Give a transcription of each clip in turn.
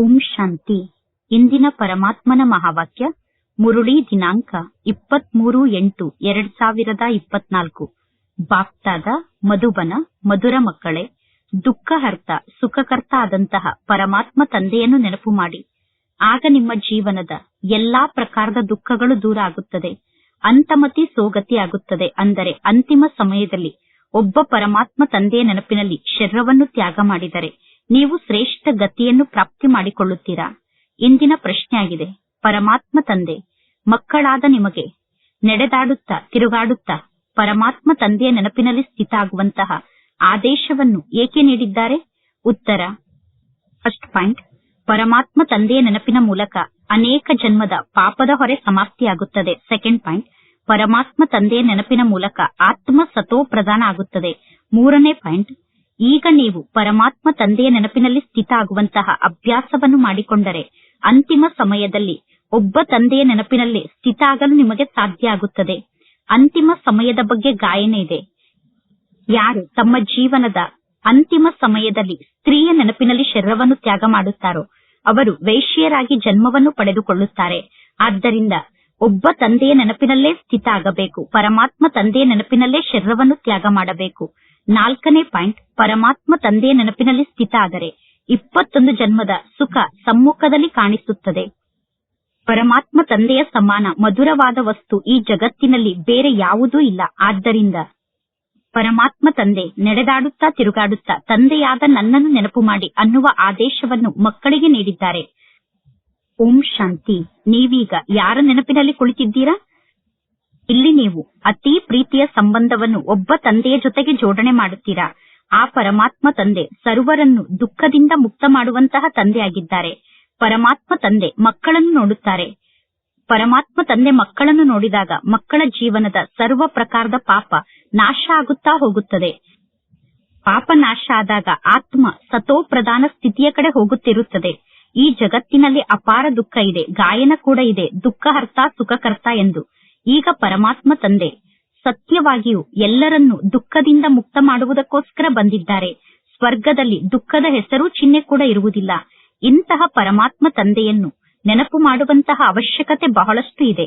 ಓಂ ಶಾಂತಿ. ಇಂದಿನ ಪರಮಾತ್ಮನ ಮಹಾವಾಕ್ಯ, ಮುರುಳಿ ದಿನಾಂಕ ಇಪ್ಪತ್ಮೂರು ಎಂಟು ಎರಡ್ ಸಾವಿರದ ಇಪ್ಪತ್ನಾಲ್ಕು. ಬಾಪ್ತಾದ, ಮಧುಬನ, ಮಧುರ ಮಕ್ಕಳೇ ದುಃಖಹರ್ತ ಸುಖಕರ್ತ ಆದಂತಹ ಪರಮಾತ್ಮ ತಂದೆಯನ್ನು ನೆನಪು ಮಾಡಿ. ಆಗ ನಿಮ್ಮ ಜೀವನದ ಎಲ್ಲಾ ಪ್ರಕಾರದ ದುಃಖಗಳು ದೂರ ಆಗುತ್ತದೆ. ಅಂತಮತಿ ಸೋಗತಿ ಆಗುತ್ತದೆ ಅಂದರೆ ಅಂತಿಮ ಸಮಯದಲ್ಲಿ ಒಬ್ಬ ಪರಮಾತ್ಮ ತಂದೆಯ ನೆನಪಿನಲ್ಲಿ ಶರೀರವನ್ನು ತ್ಯಾಗ ಮಾಡಿದರೆ. ನೀವು ಶ್ರೇಷ್ಠ ಗತಿಯನ್ನು ಪ್ರಾಪ್ತಿ ಮಾಡಿಕೊಳ್ಳುತ್ತೀರಾ? ಇಂದಿನ ಪ್ರಶ್ನೆಯಾಗಿದೆ. ಪರಮಾತ್ಮ ತಂದೆ, ಮಕ್ಕಳಾದ ನಿಮಗೆ, ನಡೆದಾಡುತ್ತ, ತಿರುಗಾಡುತ್ತಾ, ಪರಮಾತ್ಮ ತಂದೆಯ ನೆನಪಿನಲ್ಲಿ ಸ್ಥಿತ ಆಗುವಂತಹ ಆದೇಶವನ್ನು ಏಕೆ ನೀಡಿದ್ದಾರೆ? ಉತ್ತರ, ಫಸ್ಟ್ ಪಾಯಿಂಟ್, ಪರಮಾತ್ಮ ತಂದೆಯ ನೆನಪಿನ ಮೂಲಕ ಅನೇಕ ಜನ್ಮದ ಪಾಪದ ಹೊರೆ ಸಮಾಪ್ತಿಯಾಗುತ್ತದೆ. ಸೆಕೆಂಡ್ ಪಾಯಿಂಟ್, ಪರಮಾತ್ಮ ತಂದೆಯ ನೆನಪಿನ ಮೂಲಕ ಆತ್ಮ ಸತೋ ಪ್ರಧಾನ ಆಗುತ್ತದೆ. ಮೂರನೇ ಪಾಯಿಂಟ್ ಈಗ ನೀವು ಪರಮಾತ್ಮ ತಂದೆಯ ನೆನಪಿನಲ್ಲಿ ಸ್ಥಿತ ಆಗುವಂತಹ ಅಭ್ಯಾಸವನ್ನು ಮಾಡಿಕೊಂಡರೆ ಅಂತಿಮ ಸಮಯದಲ್ಲಿ ಒಬ್ಬ ತಂದೆಯ ನೆನಪಿನಲ್ಲಿ ಸ್ಥಿತ ಆಗಲು ನಿಮಗೆ ಸಾಧ್ಯ ಆಗುತ್ತದೆ. ಅಂತಿಮ ಸಮಯದ ಬಗ್ಗೆ ಗಾಯನ ಇದೆ. ಯಾರು ತಮ್ಮ ಜೀವನದ ಅಂತಿಮ ಸಮಯದಲ್ಲಿ ಸ್ತ್ರೀಯ ನೆನಪಿನಲ್ಲಿ ಶರೀರವನ್ನು ತ್ಯಾಗ ಮಾಡುತ್ತಾರೋ, ಅವರು ವೈಶ್ಯರಾಗಿ ಜನ್ಮವನ್ನು ಪಡೆದುಕೊಳ್ಳುತ್ತಾರೆ. ಆದ್ದರಿಂದ ಒಬ್ಬ ತಂದೆಯ ನೆನಪಿನಲ್ಲೇ ಸ್ಥಿತ ಆಗಬೇಕು ಪರಮಾತ್ಮ ತಂದೆಯ ನೆನಪಿನಲ್ಲೇ ಶರೀರವನ್ನು ತ್ಯಾಗ ಮಾಡಬೇಕು. ನಾಲ್ಕನೇ ಪಾಯಿಂಟ್, ಪರಮಾತ್ಮ ತಂದೆಯ ನೆನಪಿನಲ್ಲಿ ಸ್ಥಿತ ಆದರೆ ಇಪ್ಪತ್ತೊಂದು ಜನ್ಮದ ಸುಖ ಸಮ್ಮುಖದಲ್ಲಿ ಕಾಣಿಸುತ್ತದೆ. ಪರಮಾತ್ಮ ತಂದೆಯ ಸಮಾನ, ಮಧುರವಾದ ವಸ್ತು ಈ ಜಗತ್ತಿನಲ್ಲಿ ಬೇರೆ ಯಾವುದೂ ಇಲ್ಲ. ಆದ್ದರಿಂದ ಪರಮಾತ್ಮ ತಂದೆ ನಡೆದಾಡುತ್ತಾ ತಿರುಗಾಡುತ್ತಾ ತಂದೆಯಾದ ನನ್ನನ್ನು ನೆನಪು ಮಾಡಿ ಅನ್ನುವ ಆದೇಶವನ್ನು ಮಕ್ಕಳಿಗೆ ನೀಡಿದ್ದಾರೆ. ಓಂ ಶಾಂತಿ. ನೀವೀಗ ಯಾರ ನೆನಪಿನಲ್ಲಿ ಕುಳಿತಿದ್ದೀರಾ? ಇಲ್ಲಿ ನೀವು ಅತಿ ಪ್ರೀತಿಯ ಸಂಬಂಧವನ್ನು ಒಬ್ಬ ತಂದೆಯ ಜೊತೆಗೆ ಜೋಡಣೆ ಮಾಡುತ್ತೀರಾ? ಆ ಪರಮಾತ್ಮ ತಂದೆ ಸರ್ವರನ್ನು ದುಃಖದಿಂದ ಮುಕ್ತ ಮಾಡುವಂತಹ ತಂದೆಯಾಗಿದ್ದಾರೆ. ಪರಮಾತ್ಮ ತಂದೆ ಮಕ್ಕಳನ್ನು ನೋಡುತ್ತಾರೆ. ಪರಮಾತ್ಮ ತಂದೆ ಮಕ್ಕಳನ್ನು ನೋಡಿದಾಗ ಮಕ್ಕಳ ಜೀವನದ ಸರ್ವ ಪ್ರಕಾರದ ಪಾಪ ನಾಶ ಆಗುತ್ತಾ ಹೋಗುತ್ತದೆ. ಪಾಪ ನಾಶ ಆದಾಗ ಆತ್ಮ ಸತೋ ಪ್ರಧಾನ ಸ್ಥಿತಿಯ ಕಡೆ ಹೋಗುತ್ತಿರುತ್ತದೆ. ಈ ಜಗತ್ತಿನಲ್ಲಿ ಅಪಾರ ದುಃಖ ಇದೆ, ಗಾಯನ ಕೂಡ ಇದೆ ದುಃಖ ಹರ್ತ ಸುಖಕರ್ತ ಎಂದು. ಈಗ ಪರಮಾತ್ಮ ತಂದೆ ಸತ್ಯವಾಗಿಯೂ ಎಲ್ಲರನ್ನೂ ದುಃಖದಿಂದ ಮುಕ್ತ ಮಾಡುವುದಕ್ಕೋಸ್ಕರ ಬಂದಿದ್ದಾರೆ. ಸ್ವರ್ಗದಲ್ಲಿ ದುಃಖದ ಹೆಸರು ಚಿಹ್ನೆ ಕೂಡ ಇರುವುದಿಲ್ಲ. ಇಂತಹ ಪರಮಾತ್ಮ ತಂದೆಯನ್ನು ನೆನಪು ಮಾಡುವಂತಹ ಅವಶ್ಯಕತೆ ಬಹಳಷ್ಟು ಇದೆ.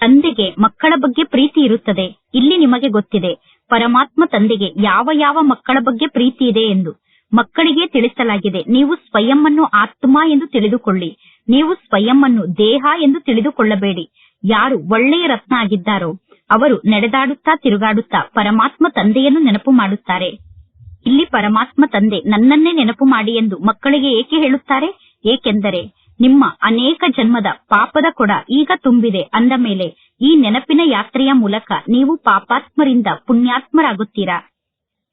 ತಂದೆಗೆ ಮಕ್ಕಳ ಬಗ್ಗೆ ಪ್ರೀತಿ ಇರುತ್ತದೆ. ಇಲ್ಲಿ ನಿಮಗೆ ಗೊತ್ತಿದೆ, ಪರಮಾತ್ಮ ತಂದೆಗೆ ಯಾವ ಯಾವ ಮಕ್ಕಳ ಬಗ್ಗೆ ಪ್ರೀತಿ ಇದೆ ಎಂದು. ಮಕ್ಕಳಿಗೆ ತಿಳಿಸಲಾಗಿದೆ, ನೀವು ಸ್ವಯಂ ಅನ್ನು ಆತ್ಮ ಎಂದು ತಿಳಿದುಕೊಳ್ಳಿ. ನೀವು ಸ್ವಯಂ ದೇಹ ಎಂದು ತಿಳಿದುಕೊಳ್ಳಬೇಡಿ. ಯಾರು ಒಳ್ಳೆಯ ರತ್ನ ಆಗಿದ್ದಾರೋ, ಅವರು ನಡೆದಾಡುತ್ತಾ ತಿರುಗಾಡುತ್ತಾ ಪರಮಾತ್ಮ ತಂದೆಯನ್ನು ನೆನಪು ಮಾಡುತ್ತಾರೆ. ಇಲ್ಲಿ ಪರಮಾತ್ಮ ತಂದೆ ನನ್ನನ್ನೇ ನೆನಪು ಮಾಡಿ ಎಂದು ಮಕ್ಕಳಿಗೆ ಏಕೆ ಹೇಳುತ್ತಾರೆ? ಏಕೆಂದರೆ ನಿಮ್ಮ ಅನೇಕ ಜನ್ಮದ ಪಾಪದ ಕೊಡ ಈಗ ತುಂಬಿದೆ ಅಂದ ಮೇಲೆ ಈ ನೆನಪಿನ ಯಾತ್ರೆಯ ಮೂಲಕ ನೀವು ಪಾಪಾತ್ಮರಿಂದ ಪುಣ್ಯಾತ್ಮರಾಗುತ್ತೀರಾ?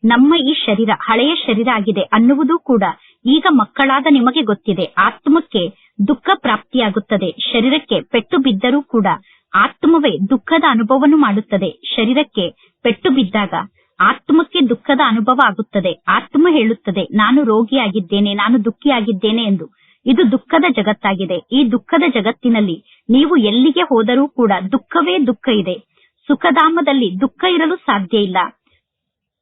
ನಮ್ಮ ಈ ಶರೀರ ಹಳೆಯ ಶರೀರ ಆಗಿದೆ ಅನ್ನುವುದು ಕೂಡ ಈಗ ಮಕ್ಕಳಾದ ನಿಮಗೆ ಗೊತ್ತಿದೆ. ಆತ್ಮಕ್ಕೆ ದುಃಖ ಪ್ರಾಪ್ತಿಯಾಗುತ್ತದೆ. ಶರೀರಕ್ಕೆ ಪೆಟ್ಟು ಬಿದ್ದರೂ ಕೂಡ ಆತ್ಮವೇ ದುಃಖದ ಅನುಭವವನ್ನು ಮಾಡುತ್ತದೆ. ಶರೀರಕ್ಕೆ ಪೆಟ್ಟು ಬಿದ್ದಾಗ ಆತ್ಮಕ್ಕೆ ದುಃಖದ ಅನುಭವ ಆಗುತ್ತದೆ. ಆತ್ಮ ಹೇಳುತ್ತದೆ, ನಾನು ರೋಗಿಯಾಗಿದ್ದೇನೆ, ನಾನು ದುಃಖಿಯಾಗಿದ್ದೇನೆ ಎಂದು. ಇದು ದುಃಖದ ಜಗತ್ತಾಗಿದೆ. ಈ ದುಃಖದ ಜಗತ್ತಿನಲ್ಲಿ ನೀವು ಎಲ್ಲಿಗೆ ಹೋದರೂ ಕೂಡ ದುಃಖವೇ ದುಃಖ ಇದೆ. ಸುಖಧಾಮದಲ್ಲಿ ದುಃಖ ಇರಲು ಸಾಧ್ಯ ಇಲ್ಲ.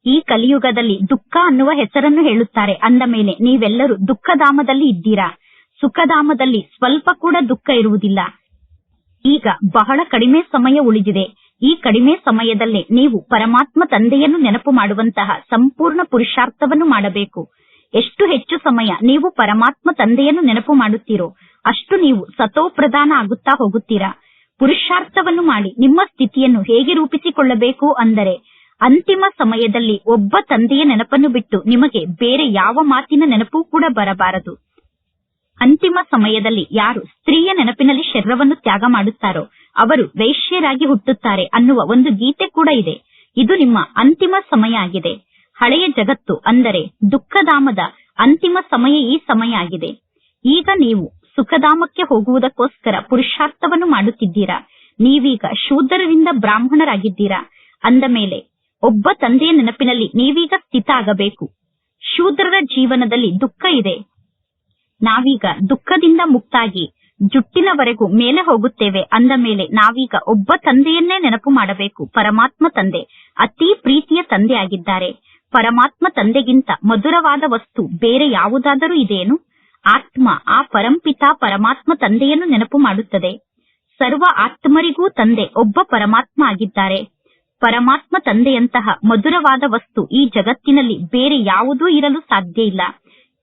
ಈ ಕಲಿಯುಗದಲ್ಲಿ ದುಃಖ ಅನ್ನುವ ಹೆಸರನ್ನು ಹೇಳುತ್ತಾರೆ. ಅಂದ ಮೇಲೆ ನೀವೆಲ್ಲರೂ ದುಃಖಧಾಮದಲ್ಲಿ ಇದ್ದೀರಾ? ಸುಖಧಾಮದಲ್ಲಿ ಸ್ವಲ್ಪ ಕೂಡ ದುಃಖ ಇರುವುದಿಲ್ಲ. ಈಗ ಬಹಳ ಕಡಿಮೆ ಸಮಯ ಉಳಿದಿದೆ. ಈ ಕಡಿಮೆ ಸಮಯದಲ್ಲೇ ನೀವು ಪರಮಾತ್ಮ ತಂದೆಯನ್ನು ನೆನಪು ಮಾಡುವಂತಹ ಸಂಪೂರ್ಣ ಪುರುಷಾರ್ಥವನ್ನು ಮಾಡಬೇಕು. ಎಷ್ಟು ಹೆಚ್ಚು ಸಮಯ ನೀವು ಪರಮಾತ್ಮ ತಂದೆಯನ್ನು ನೆನಪು ಮಾಡುತ್ತೀರೋ, ಅಷ್ಟು ನೀವು ಸತೋ ಪ್ರಧಾನ ಆಗುತ್ತಾ ಹೋಗುತ್ತೀರಾ. ಪುರುಷಾರ್ಥವನ್ನು ಮಾಡಿ ನಿಮ್ಮ ಸ್ಥಿತಿಯನ್ನು ಹೇಗೆ ರೂಪಿಸಿಕೊಳ್ಳಬೇಕು ಅಂದರೆ, ಅಂತಿಮ ಸಮಯದಲ್ಲಿ ಒಬ್ಬ ತಂದೆಯ ನೆನಪನ್ನು ಬಿಟ್ಟು ನಿಮಗೆ ಬೇರೆ ಯಾವ ಮಾತಿನ ನೆನಪೂ ಕೂಡ ಬರಬಾರದು. ಅಂತಿಮ ಸಮಯದಲ್ಲಿ ಯಾರು ಸ್ತ್ರೀಯ ನೆನಪಿನಲ್ಲಿ ಶರೀರವನ್ನು ತ್ಯಾಗ ಮಾಡುತ್ತಾರೋ ಅವರು ವೈಶ್ಯರಾಗಿ ಹುಟ್ಟುತ್ತಾರೆ ಅನ್ನುವ ಒಂದು ಗೀತೆ ಕೂಡ ಇದೆ. ಇದು ನಿಮ್ಮ ಅಂತಿಮ ಸಮಯ ಆಗಿದೆ. ಹಳೆಯ ಜಗತ್ತು ಅಂದರೆ ದುಃಖಧಾಮದ ಅಂತಿಮ ಸಮಯ ಈ ಸಮಯ ಆಗಿದೆ. ಈಗ ನೀವು ಸುಖಧಾಮಕ್ಕೆ ಹೋಗುವುದಕ್ಕೋಸ್ಕರ ಪುರುಷಾರ್ಥವನ್ನು ಮಾಡುತ್ತಿದ್ದೀರಾ? ನೀವೀಗ ಶೂದ್ರರಿಂದ ಬ್ರಾಹ್ಮಣರಾಗಿದ್ದೀರಾ? ಅಂದ ಮೇಲೆ, ಒಬ್ಬ ತಂದೆಯ ನೆನಪಿನಲ್ಲಿ ನೀವೀಗ ಸ್ಥಿತ ಆಗಬೇಕು. ಶೂದ್ರರ ಜೀವನದಲ್ಲಿ ದುಃಖ ಇದೆ. ನಾವೀಗ ದುಃಖದಿಂದ ಮುಕ್ತಾಗಿ ಜುಟ್ಟಿನವರೆಗೂ ಮೇಲೆ ಹೋಗುತ್ತೇವೆ ಅಂದ ಮೇಲೆ ನಾವೀಗ ಒಬ್ಬ ತಂದೆಯನ್ನೇ ನೆನಪು ಮಾಡಬೇಕು. ಪರಮಾತ್ಮ ತಂದೆ, ಅತಿ ಪ್ರೀತಿಯ ತಂದೆ ಆಗಿದ್ದಾರೆ ಪರಮಾತ್ಮ ತಂದೆಗಿಂತ ಮಧುರವಾದ ವಸ್ತು ಬೇರೆ ಯಾವುದಾದರೂ ಇದೇನು ಆತ್ಮ, ಆ ಪರಂಪಿತ ಪರಮಾತ್ಮ ತಂದೆಯನ್ನು ನೆನಪು ಮಾಡುತ್ತದೆ. ಸರ್ವ ಆತ್ಮರಿಗೂ ತಂದೆ ಒಬ್ಬ ಪರಮಾತ್ಮ ಆಗಿದ್ದಾರೆ. ಪರಮಾತ್ಮ ತಂದೆಯಂತಹ ಮಧುರವಾದ ವಸ್ತು ಈ ಜಗತ್ತಿನಲ್ಲಿ ಬೇರೆ ಯಾವುದೂ ಇರಲು ಸಾಧ್ಯ ಇಲ್ಲ.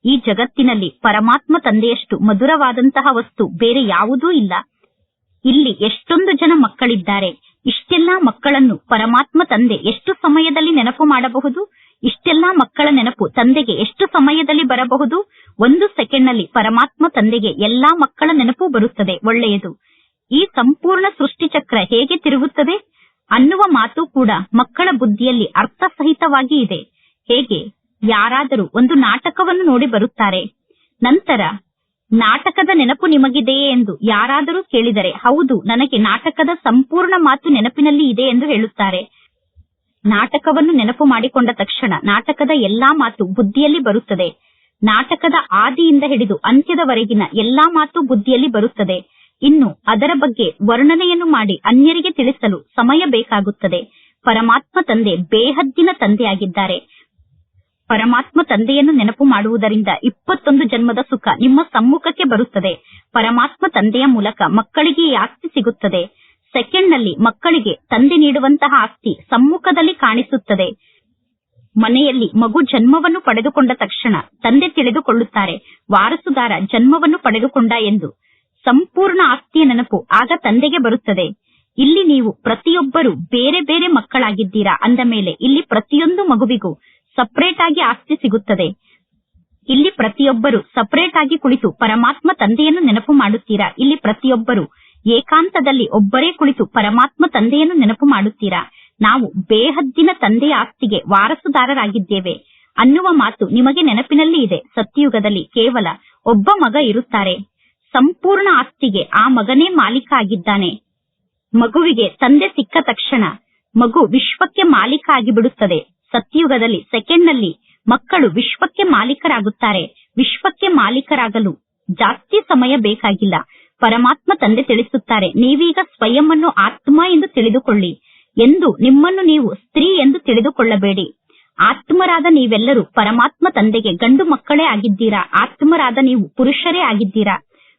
ಈ ಜಗತ್ತಿನಲ್ಲಿ ಪರಮಾತ್ಮ ತಂದೆಯಷ್ಟು ಮಧುರವಾದಂತಹ ವಸ್ತು ಬೇರೆ ಯಾವುದೂ ಇಲ್ಲ. ಇಲ್ಲಿ ಎಷ್ಟೊಂದು ಜನ ಮಕ್ಕಳಿದ್ದಾರೆ. ಇಷ್ಟೆಲ್ಲಾ ಮಕ್ಕಳನ್ನು ಪರಮಾತ್ಮ ತಂದೆ ಎಷ್ಟು ಸಮಯದಲ್ಲಿ ನೆನಪು ಮಾಡಬಹುದು? ಇಷ್ಟೆಲ್ಲಾ ಮಕ್ಕಳ ನೆನಪು ತಂದೆಗೆ ಎಷ್ಟು ಸಮಯದಲ್ಲಿ ಬರಬಹುದು? ಒಂದು ಸೆಕೆಂಡ್ನಲ್ಲಿ ಪರಮಾತ್ಮ ತಂದೆಗೆ ಎಲ್ಲಾ ಮಕ್ಕಳ ನೆನಪು ಬರುತ್ತದೆ, ಒಳ್ಳೆಯದು. ಈ ಸಂಪೂರ್ಣ ಸೃಷ್ಟಿಚಕ್ರ ಹೇಗೆ ತಿರುಗುತ್ತದೆ? ಅನ್ನುವ ಮಾತು ಕೂಡ ಮಕ್ಕಳ ಬುದ್ಧಿಯಲ್ಲಿ ಅರ್ಥಸಹಿತವಾಗಿ ಇದೆ. ಹೇಗೆ? ಯಾರಾದರೂ ಒಂದು ನಾಟಕವನ್ನು ನೋಡಿ ಬರುತ್ತಾರೆ. ನಂತರ, ನಾಟಕದ ನೆನಪು ನಿಮಗಿದೆಯೇ ಎಂದು ಯಾರಾದರೂ ಕೇಳಿದರೆ, ಹೌದು, ನನಗೆ ನಾಟಕದ ಸಂಪೂರ್ಣ ಮಾತು ನೆನಪಿನಲ್ಲಿ ಇದೆ ಎಂದು ಹೇಳುತ್ತಾರೆ. ನಾಟಕವನ್ನು ನೆನಪು ಮಾಡಿಕೊಂಡ ತಕ್ಷಣ ನಾಟಕದ ಎಲ್ಲಾ ಮಾತು ಬುದ್ಧಿಯಲ್ಲಿ ಬರುತ್ತದೆ. ನಾಟಕದ ಆದಿಯಿಂದ ಹಿಡಿದು ಅಂತ್ಯದವರೆಗಿನ ಎಲ್ಲಾ ಮಾತು ಬುದ್ಧಿಯಲ್ಲಿ ಬರುತ್ತದೆ. ಇನ್ನು ಅದರ ಬಗ್ಗೆ ವರ್ಣನೆಯನ್ನು ಮಾಡಿ ಅನ್ಯರಿಗೆ ತಿಳಿಸಲು ಸಮಯ ಬೇಕಾಗುತ್ತದೆ. ಪರಮಾತ್ಮ ತಂದೆ ಬೇಹದ್ದಿನ ತಂದೆಯಾಗಿದ್ದಾರೆ. ಪರಮಾತ್ಮ ತಂದೆಯನ್ನು ನೆನಪು ಮಾಡುವುದರಿಂದ ಇಪ್ಪತ್ತೊಂದು ಜನ್ಮದ ಸುಖ ನಿಮ್ಮ ಸಮ್ಮುಖಕ್ಕೆ ಬರುತ್ತದೆ. ಪರಮಾತ್ಮ ತಂದೆಯ ಮೂಲಕ ಮಕ್ಕಳಿಗೆ ಈ ಆಸ್ತಿ ಸಿಗುತ್ತದೆ. ಸೆಕೆಂಡ್ನಲ್ಲಿ ಮಕ್ಕಳಿಗೆ ತಂದೆ ನೀಡುವಂತಹ ಆಸ್ತಿ ಸಮ್ಮುಖದಲ್ಲಿ ಕಾಣಿಸುತ್ತದೆ. ಮನೆಯಲ್ಲಿ ಮಗು ಜನ್ಮವನ್ನು ಪಡೆದುಕೊಂಡ ತಕ್ಷಣ ತಂದೆ ತಿಳಿದುಕೊಳ್ಳುತ್ತಾರೆ, ವಾರಸುದಾರ ಜನ್ಮವನ್ನು ಪಡೆದುಕೊಂಡ ಎಂದು. ಸಂಪೂರ್ಣ ಆಸ್ತಿಯ ನೆನಪು ಆಗ ತಂದೆಗೆ ಬರುತ್ತದೆ. ಇಲ್ಲಿ ನೀವು ಪ್ರತಿಯೊಬ್ಬರು ಬೇರೆ ಬೇರೆ ಮಕ್ಕಳಾಗಿದ್ದೀರಾ ಅಂದ ಮೇಲೆ ಇಲ್ಲಿ ಪ್ರತಿಯೊಂದು ಮಗುವಿಗೂ ಸಪರೇಟ್ ಆಗಿ ಆಸ್ತಿ ಸಿಗುತ್ತದೆ. ಇಲ್ಲಿ ಪ್ರತಿಯೊಬ್ಬರು ಸಪರೇಟ್ ಆಗಿ ಕುಳಿತು ಪರಮಾತ್ಮ ತಂದೆಯನ್ನು ನೆನಪು ಮಾಡುತ್ತೀರಾ? ಇಲ್ಲಿ ಪ್ರತಿಯೊಬ್ಬರು ಏಕಾಂತದಲ್ಲಿ ಒಬ್ಬರೇ ಕುಳಿತು ಪರಮಾತ್ಮ ತಂದೆಯನ್ನು ನೆನಪು ಮಾಡುತ್ತೀರಾ? ನಾವು ಬೇಹದ್ದಿನ ತಂದೆಯ ಆಸ್ತಿಗೆ ವಾರಸುದಾರರಾಗಿದ್ದೇವೆ. ಅನ್ನುವ ಮಾತು ನಿಮಗೆ ನೆನಪಿನಲ್ಲಿ ಇದೆ. ಸತ್ಯಯುಗದಲ್ಲಿ ಕೇವಲ ಒಬ್ಬ ಮಗ ಇರುತ್ತಾರೆ. ಸಂಪೂರ್ಣ ಆಸ್ತಿಗೆ ಆ ಮಗನೇ ಮಾಲೀಕ ಆಗಿದ್ದಾನೆ. ಮಗುವಿಗೆ ತಂದೆ ಸಿಕ್ಕ ತಕ್ಷಣ ಮಗು ವಿಶ್ವಕ್ಕೆ ಮಾಲೀಕ ಆಗಿಬಿಡುತ್ತದೆ. ಸತ್ಯಯುಗದಲ್ಲಿ ಸೆಕೆಂಡ್ನಲ್ಲಿ ಮಕ್ಕಳು ವಿಶ್ವಕ್ಕೆ ಮಾಲೀಕರಾಗುತ್ತಾರೆ. ವಿಶ್ವಕ್ಕೆ ಮಾಲೀಕರಾಗಲು ಜಾಸ್ತಿ ಸಮಯ ಬೇಕಾಗಿಲ್ಲ. ಪರಮಾತ್ಮ ತಂದೆ ತಿಳಿಸುತ್ತಾರೆ, ನೀವೀಗ ಸ್ವಯಂವನ್ನು ಆತ್ಮ ಎಂದು ತಿಳಿದುಕೊಳ್ಳಿ ಎಂದು ನಿಮ್ಮನ್ನು ನೀವು ಸ್ತ್ರೀ ಎಂದು ತಿಳಿದುಕೊಳ್ಳಬೇಡಿ. ಆತ್ಮರಾದ ನೀವೆಲ್ಲರೂ ಪರಮಾತ್ಮ ತಂದೆಗೆ ಗಂಡು ಮಕ್ಕಳೇ ಆಗಿದ್ದೀರಾ? ಆತ್ಮರಾದ ನೀವು ಪುರುಷರೇ ಆಗಿದ್ದೀರಾ?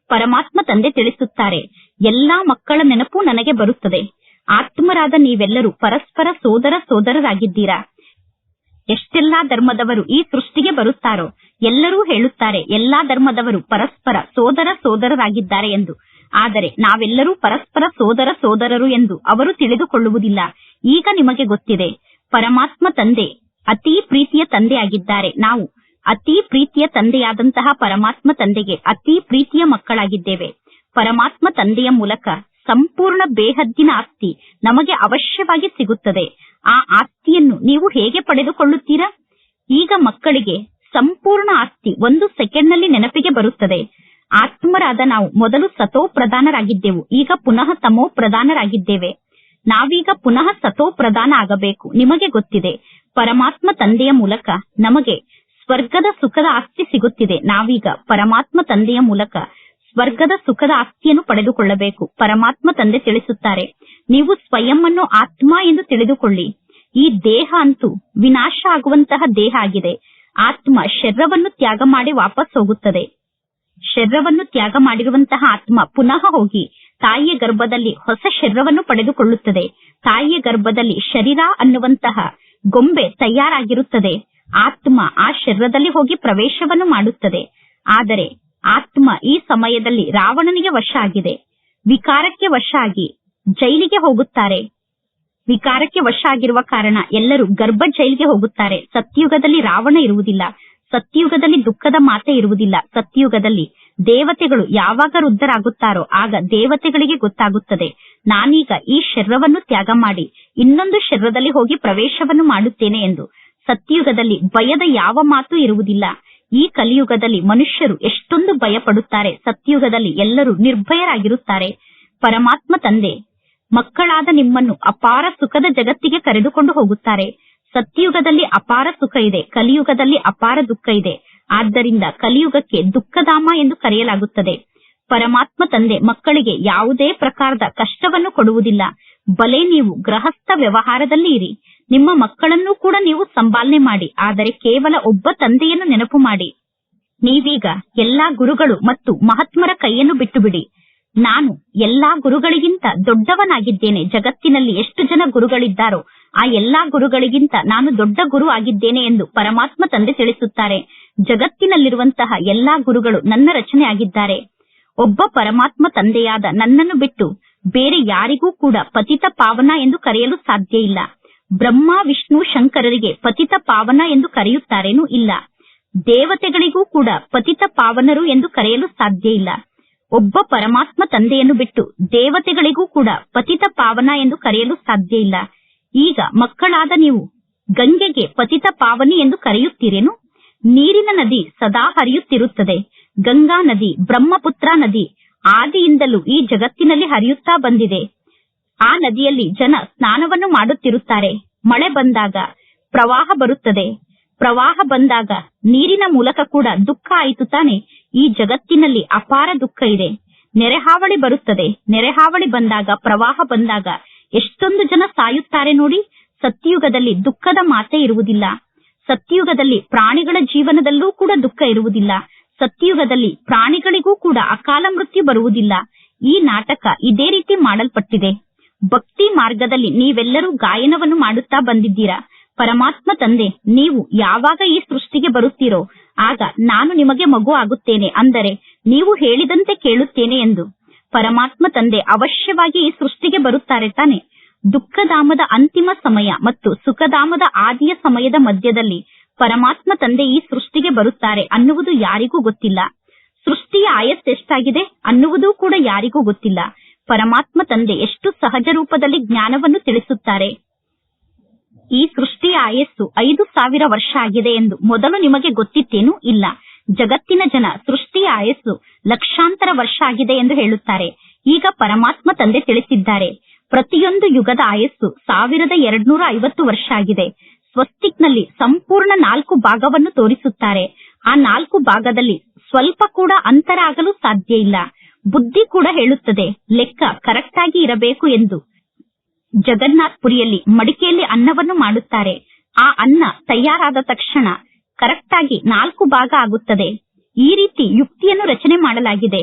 ಪರಮಾತ್ಮ ತಂದೆ ತಿಳಿಸುತ್ತಾರೆ, ಎಲ್ಲಾ ಮಕ್ಕಳ ನೆನಪು ನನಗೆ ಬರುತ್ತದೆ. ಆತ್ಮರಾದ ನೀವೆಲ್ಲರೂ ಪರಸ್ಪರ ಸೋದರ ಸೋದರರಾಗಿದ್ದೀರಾ? ಎಷ್ಟೆಲ್ಲಾ ಧರ್ಮದವರು ಈ ಸೃಷ್ಟಿಗೆ ಬರುತ್ತಾರೋ ಎಲ್ಲರೂ ಹೇಳುತ್ತಾರೆ, ಎಲ್ಲಾ ಧರ್ಮದವರು ಪರಸ್ಪರ ಸೋದರ ಸೋದರರಾಗಿದ್ದಾರೆ ಎಂದು. ಆದರೆ ನಾವೆಲ್ಲರೂ ಪರಸ್ಪರ ಸೋದರ ಸೋದರರು ಎಂದು ಅವರು ತಿಳಿದುಕೊಳ್ಳುವುದಿಲ್ಲ. ಈಗ ನಿಮಗೆ ಗೊತ್ತಿದೆ, ಪರಮಾತ್ಮ ತಂದೆ, ಅತೀ ಪ್ರೀತಿಯ ತಂದೆಯಾಗಿದ್ದಾರೆ. ನಾವು ಅತೀ ಪ್ರೀತಿಯ ತಂದೆಯಾದಂತಹ ಪರಮಾತ್ಮ ತಂದೆಗೆ ಅತೀ ಪ್ರೀತಿಯ ಮಕ್ಕಳಾಗಿದ್ದೇವೆ. ಪರಮಾತ್ಮ ತಂದೆಯ ಮೂಲಕ ಸಂಪೂರ್ಣ ಬೇಹದ್ದಿನ ಆಸ್ತಿ ನಮಗೆ ಅವಶ್ಯವಾಗಿ ಸಿಗುತ್ತದೆ. ಆ ಆಸ್ತಿಯನ್ನು ನೀವು ಹೇಗೆ ಪಡೆದುಕೊಳ್ಳುತ್ತೀರಾ? ಈಗ ಮಕ್ಕಳಿಗೆ ಸಂಪೂರ್ಣ ಆಸ್ತಿ ಒಂದು ಸೆಕೆಂಡ್ನಲ್ಲಿ ನೆನಪಿಗೆ ಬರುತ್ತದೆ. ಆತ್ಮರಾದ ನಾವು ಮೊದಲು ಸತೋ ಪ್ರಧಾನರಾಗಿದ್ದೆವು, ಈಗ ಪುನಃ ತಮೋ ಪ್ರಧಾನರಾಗಿದ್ದೇವೆ. ನಾವೀಗ ಪುನಃ ಸತೋ ಪ್ರಧಾನ ಆಗಬೇಕು, ನಿಮಗೆ ಗೊತ್ತಿದೆ. ಪರಮಾತ್ಮ ತಂದೆಯ ಮೂಲಕ ನಮಗೆ ಸ್ವರ್ಗದ ಸುಖದ ಆಸ್ತಿ ಸಿಗುತ್ತಿದೆ. ನಾವೀಗ ಪರಮಾತ್ಮ ತಂದೆಯ ಮೂಲಕ ಸ್ವರ್ಗದ ಸುಖದ ಆಸ್ತಿಯನ್ನು ಪಡೆದುಕೊಳ್ಳಬೇಕು. ಪರಮಾತ್ಮ ತಂದೆ ತಿಳಿಸುತ್ತಾರೆ, ನೀವು ಸ್ವಯಂವನ್ನು ಆತ್ಮ ಎಂದು ತಿಳಿದುಕೊಳ್ಳಿ. ಈ ದೇಹ ಅಂತೂ ವಿನಾಶ ಆಗುವಂತಹ ದೇಹ ಆಗಿದೆ. ಆತ್ಮ ಶರೀರವನ್ನು ತ್ಯಾಗ ಮಾಡಿ ವಾಪಸ್ ಹೋಗುತ್ತದೆ. ಶರೀರವನ್ನು ತ್ಯಾಗ ಮಾಡಿರುವಂತಹ ಆತ್ಮ ಪುನಃ ಹೋಗಿ ತಾಯಿಯ ಗರ್ಭದಲ್ಲಿ ಹೊಸ ಶರೀರವನ್ನು ಪಡೆದುಕೊಳ್ಳುತ್ತದೆ. ತಾಯಿಯ ಗರ್ಭದಲ್ಲಿ ಶರೀರ ಅನ್ನುವಂತಹ ಗೊಂಬೆ ತಯಾರಾಗಿರುತ್ತದೆ. ಆತ್ಮ ಆ ಶರೀರದಲ್ಲಿ ಹೋಗಿ ಪ್ರವೇಶವನ್ನು ಮಾಡುತ್ತದೆ. ಆದರೆ ಆತ್ಮ ಈ ಸಮಯದಲ್ಲಿ ರಾವಣನಿಗೆ ವಶ ಆಗಿದೆ. ವಿಕಾರಕ್ಕೆ ವಶ ಆಗಿ ಜೈಲಿಗೆ ಹೋಗುತ್ತಾರೆ. ವಿಕಾರಕ್ಕೆ ವಶ ಆಗಿರುವ ಕಾರಣ ಎಲ್ಲರೂ ಗರ್ಭ ಜೈಲಿಗೆ ಹೋಗುತ್ತಾರೆ. ಸತ್ಯುಗದಲ್ಲಿ ರಾವಣ ಇರುವುದಿಲ್ಲ. ಸತ್ಯುಗದಲ್ಲಿ ದುಃಖದ ಮಾತೆ ಇರುವುದಿಲ್ಲ. ಸತ್ಯುಗದಲ್ಲಿ ದೇವತೆಗಳು ಯಾವಾಗ ವೃದ್ಧರಾಗುತ್ತಾರೋ ಆಗ ದೇವತೆಗಳಿಗೆ ಗೊತ್ತಾಗುತ್ತದೆ. ನಾನೀಗ ಈ ಶರೀರವನ್ನು ತ್ಯಾಗ ಮಾಡಿ ಇನ್ನೊಂದು ಶರೀರದಲ್ಲಿ ಹೋಗಿ ಪ್ರವೇಶವನ್ನು ಮಾಡುತ್ತೇನೆ ಎಂದು. ಸತ್ಯುಗದಲ್ಲಿ ಭಯದ ಯಾವ ಮಾತು ಇರುವುದಿಲ್ಲ. ಈ ಕಲಿಯುಗದಲ್ಲಿ ಮನುಷ್ಯರು ಎಷ್ಟೊಂದು ಭಯಪಡುತ್ತಾರೆ, ಸತ್ಯುಗದಲ್ಲಿ ಎಲ್ಲರೂ ನಿರ್ಭಯರಾಗಿರುತ್ತಾರೆ. ಪರಮಾತ್ಮ ತಂದೆ, ಮಕ್ಕಳಾದ ನಿಮ್ಮನ್ನು ಅಪಾರ ಸುಖದ ಜಗತ್ತಿಗೆ ಕರೆದುಕೊಂಡು ಹೋಗುತ್ತಾರೆ. ಸತ್ಯಯುಗದಲ್ಲಿ ಅಪಾರ ಸುಖ ಇದೆ, ಕಲಿಯುಗದಲ್ಲಿ ಅಪಾರ ದುಃಖ ಇದೆ. ಆದ್ದರಿಂದ ಕಲಿಯುಗಕ್ಕೆ ದುಃಖಧಾಮ ಎಂದು ಕರೆಯಲಾಗುತ್ತದೆ. ಪರಮಾತ್ಮ ತಂದೆ, ಮಕ್ಕಳಿಗೆ ಯಾವುದೇ ಪ್ರಕಾರದ ಕಷ್ಟವನ್ನು ಕೊಡುವುದಿಲ್ಲ. ಬಲೆ ನೀವು ಗೃಹಸ್ಥ ವ್ಯವಹಾರದಲ್ಲಿ ಇರಿ ನಿಮ್ಮ ಮಕ್ಕಳನ್ನು ಕೂಡ ನೀವು ಸಂಪಾಲನೆ ಮಾಡಿ, ಆದರೆ ಕೇವಲ ಒಬ್ಬ ತಂದೆಯನ್ನು ನೆನಪು ಮಾಡಿ. ನೀವೀಗ ಎಲ್ಲಾ ಗುರುಗಳು ಮತ್ತು ಮಹಾತ್ಮರ ಕೈಯನ್ನು ಬಿಟ್ಟುಬಿಡಿ. ನಾನು ಎಲ್ಲಾ ಗುರುಗಳಿಗಿಂತ ದೊಡ್ಡವನಾಗಿದ್ದೇನೆ, ಜಗತ್ತಿನಲ್ಲಿ ಎಷ್ಟು ಜನ ಗುರುಗಳಿದ್ದಾರೋ, ಆ ಎಲ್ಲಾ ಗುರುಗಳಿಗಿಂತ ನಾನು ದೊಡ್ಡ ಗುರು ಆಗಿದ್ದೇನೆ ಎಂದು ಪರಮಾತ್ಮ ತಂದೆ ತಿಳಿಸುತ್ತಾರೆ. ಜಗತ್ತಿನಲ್ಲಿರುವಂತಹ ಎಲ್ಲಾ ಗುರುಗಳು ನನ್ನ ರಚನೆ ಆಗಿದ್ದಾರೆ. ಒಬ್ಬ ಪರಮಾತ್ಮ ತಂದೆಯಾದ ನನ್ನನ್ನು ಬಿಟ್ಟು ಬೇರೆ ಯಾರಿಗೂ ಕೂಡ ಪತಿತ ಪಾವನ ಎಂದು ಕರೆಯಲು ಸಾಧ್ಯ ಇಲ್ಲ. ಬ್ರಹ್ಮ, ವಿಷ್ಣು, ಶಂಕರರಿಗೆ ಪತಿತ ಪಾವನ ಎಂದು ಕರೆಯುತ್ತಾರೇನೂ ಇಲ್ಲ. ದೇವತೆಗಳಿಗೂ ಕೂಡ ಪತಿತ ಪಾವನರು ಎಂದು ಕರೆಯಲು ಸಾಧ್ಯ ಇಲ್ಲ. ಒಬ್ಬ ಪರಮಾತ್ಮ ತಂದೆಯನ್ನು ಬಿಟ್ಟು ದೇವತೆಗಳಿಗೂ ಕೂಡ ಪತಿತ ಪಾವನ ಎಂದು ಕರೆಯಲು ಸಾಧ್ಯ ಇಲ್ಲ. ಈಗ ಮಕ್ಕಳಾದ ನೀವು ಗಂಗೆಗೆ ಪತಿತ ಪಾವನಿ ಎಂದು ಕರೆಯುತ್ತೀರೇನು? ನೀರಿನ ನದಿ ಸದಾ ಹರಿಯುತ್ತಿರುತ್ತದೆ. ಗಂಗಾ ನದಿ, ಬ್ರಹ್ಮಪುತ್ರ ನದಿ ಆದಿಯಿಂದಲೂ ಈ ಜಗತ್ತಿನಲ್ಲಿ ಹರಿಯುತ್ತಾ ಬಂದಿದೆ. ಆ ನದಿಯಲ್ಲಿ ಜನ ಸ್ನಾನವನ್ನು ಮಾಡುತ್ತಿರುತ್ತಾರೆ. ಮಳೆ ಬಂದಾಗ ಪ್ರವಾಹ ಬರುತ್ತದೆ. ಪ್ರವಾಹ ಬಂದಾಗ ನೀರಿನ ಮೂಲಕ ಕೂಡ ದುಃಖ ಆಯಿತು ತಾನೆ. ಈ ಜಗತ್ತಿನಲ್ಲಿ ಅಪಾರ ದುಃಖ ಇದೆ. ನೆರೆಹಾವಳಿ ಬರುತ್ತದೆ. ನೆರೆಹಾವಳಿ ಬಂದಾಗ, ಪ್ರವಾಹ ಬಂದಾಗ ಎಷ್ಟೊಂದು ಜನ ಸಾಯುತ್ತಾರೆ ನೋಡಿ. ಸತ್ಯಯುಗದಲ್ಲಿ ದುಃಖದ ಮಾತೆ ಇರುವುದಿಲ್ಲ. ಸತ್ಯಯುಗದಲ್ಲಿ ಪ್ರಾಣಿಗಳ ಜೀವನದಲ್ಲೂ ಕೂಡ ದುಃಖ ಇರುವುದಿಲ್ಲ. ಸತ್ಯಯುಗದಲ್ಲಿ ಪ್ರಾಣಿಗಳಿಗೂ ಕೂಡ ಅಕಾಲ ಮೃತ್ಯು ಬರುವುದಿಲ್ಲ. ಈ ನಾಟಕ ಇದೇ ರೀತಿ ಮಾಡಲ್ಪಟ್ಟಿದೆ. ಭಕ್ತಿ ಮಾರ್ಗದಲ್ಲಿ ನೀವೆಲ್ಲರೂ ಗಾಯನವನ್ನು ಮಾಡುತ್ತಾ ಬಂದಿದ್ದೀರಾ? ಪರಮಾತ್ಮ ತಂದೆ, ನೀವು ಯಾವಾಗ ಈ ಸೃಷ್ಟಿಗೆ ಬರುತ್ತೀರೋ, ಆಗ ನಾನು ನಿಮಗೆ ಮಗು ಆಗುತ್ತೇನೆ ಅಂದರೆ ನೀವು ಹೇಳಿದಂತೆ ಕೇಳುತ್ತೇನೆ ಎಂದು. ಪರಮಾತ್ಮ ತಂದೆ ಅವಶ್ಯವಾಗಿ ಈ ಸೃಷ್ಟಿಗೆ ಬರುತ್ತಾರೆ ತಾನೆ. ದುಃಖಧಾಮದ ಅಂತಿಮ ಸಮಯ ಮತ್ತು ಸುಖಧಾಮದ ಆದಿಯ ಸಮಯದ ಮಧ್ಯದಲ್ಲಿ ಪರಮಾತ್ಮ ತಂದೆ ಈ ಸೃಷ್ಟಿಗೆ ಬರುತ್ತಾರೆ ಅನ್ನುವುದು ಯಾರಿಗೂ ಗೊತ್ತಿಲ್ಲ. ಸೃಷ್ಟಿಯ ಆಯಸ್ಸೆಷ್ಟಾಗಿದೆ ಅನ್ನುವುದೂ ಕೂಡ ಯಾರಿಗೂ ಗೊತ್ತಿಲ್ಲ. ಪರಮಾತ್ಮ ತಂದೆ ಎಷ್ಟು ಸಹಜ ರೂಪದಲ್ಲಿ ಜ್ಞಾನವನ್ನು ತಿಳಿಸುತ್ತಾರೆ. ಈ ಸೃಷ್ಟಿಯ ಆಯಸ್ಸು ಐದು ಸಾವಿರ ವರ್ಷ ಆಗಿದೆ ಎಂದು ಮೊದಲು ನಿಮಗೆ ಗೊತ್ತಿತ್ತೇನೂ ಇಲ್ಲ. ಜಗತ್ತಿನ ಜನ ಸೃಷ್ಟಿಯ ಆಯಸ್ಸು ಲಕ್ಷಾಂತರ ವರ್ಷ ಆಗಿದೆ ಎಂದು ಹೇಳುತ್ತಾರೆ. ಈಗ ಪರಮಾತ್ಮ ತಂದೆ ತಿಳಿಸಿದ್ದಾರೆ. ಪ್ರತಿಯೊಂದು ಯುಗದ ಆಯಸ್ಸು ಸಾವಿರದ ಎರಡ್ನೂರ ಐವತ್ತು ವರ್ಷ ಆಗಿದೆ. ಸ್ವಸ್ತಿಕ್ನಲ್ಲಿ ಸಂಪೂರ್ಣ ನಾಲ್ಕು ಭಾಗವನ್ನು ತೋರಿಸುತ್ತಾರೆ. ಆ ನಾಲ್ಕು ಭಾಗದಲ್ಲಿ ಸ್ವಲ್ಪ ಕೂಡ ಅಂತರ ಆಗಲು ಸಾಧ್ಯ ಇಲ್ಲ. ಬುದ್ಧಿ ಕೂಡ ಹೇಳುತ್ತದೆ. ಲೆಕ್ಕ ಕರೆಕ್ಟ್ ಆಗಿ ಇರಬೇಕು ಎಂದು. ಜಗನ್ನಾಥ್ ಪುರಿಯಲ್ಲಿ ಮಡಿಕೆಯಲ್ಲಿ ಅನ್ನವನ್ನು ಮಾಡುತ್ತಾರೆ. ಆ ಅನ್ನ ತಯಾರಾದ ತಕ್ಷಣ ಕರೆಕ್ಟ್ ಆಗಿ ನಾಲ್ಕು ಭಾಗ ಆಗುತ್ತದೆ. ಈ ರೀತಿ ಯುಕ್ತಿಯನ್ನು ರಚನೆ ಮಾಡಲಾಗಿದೆ.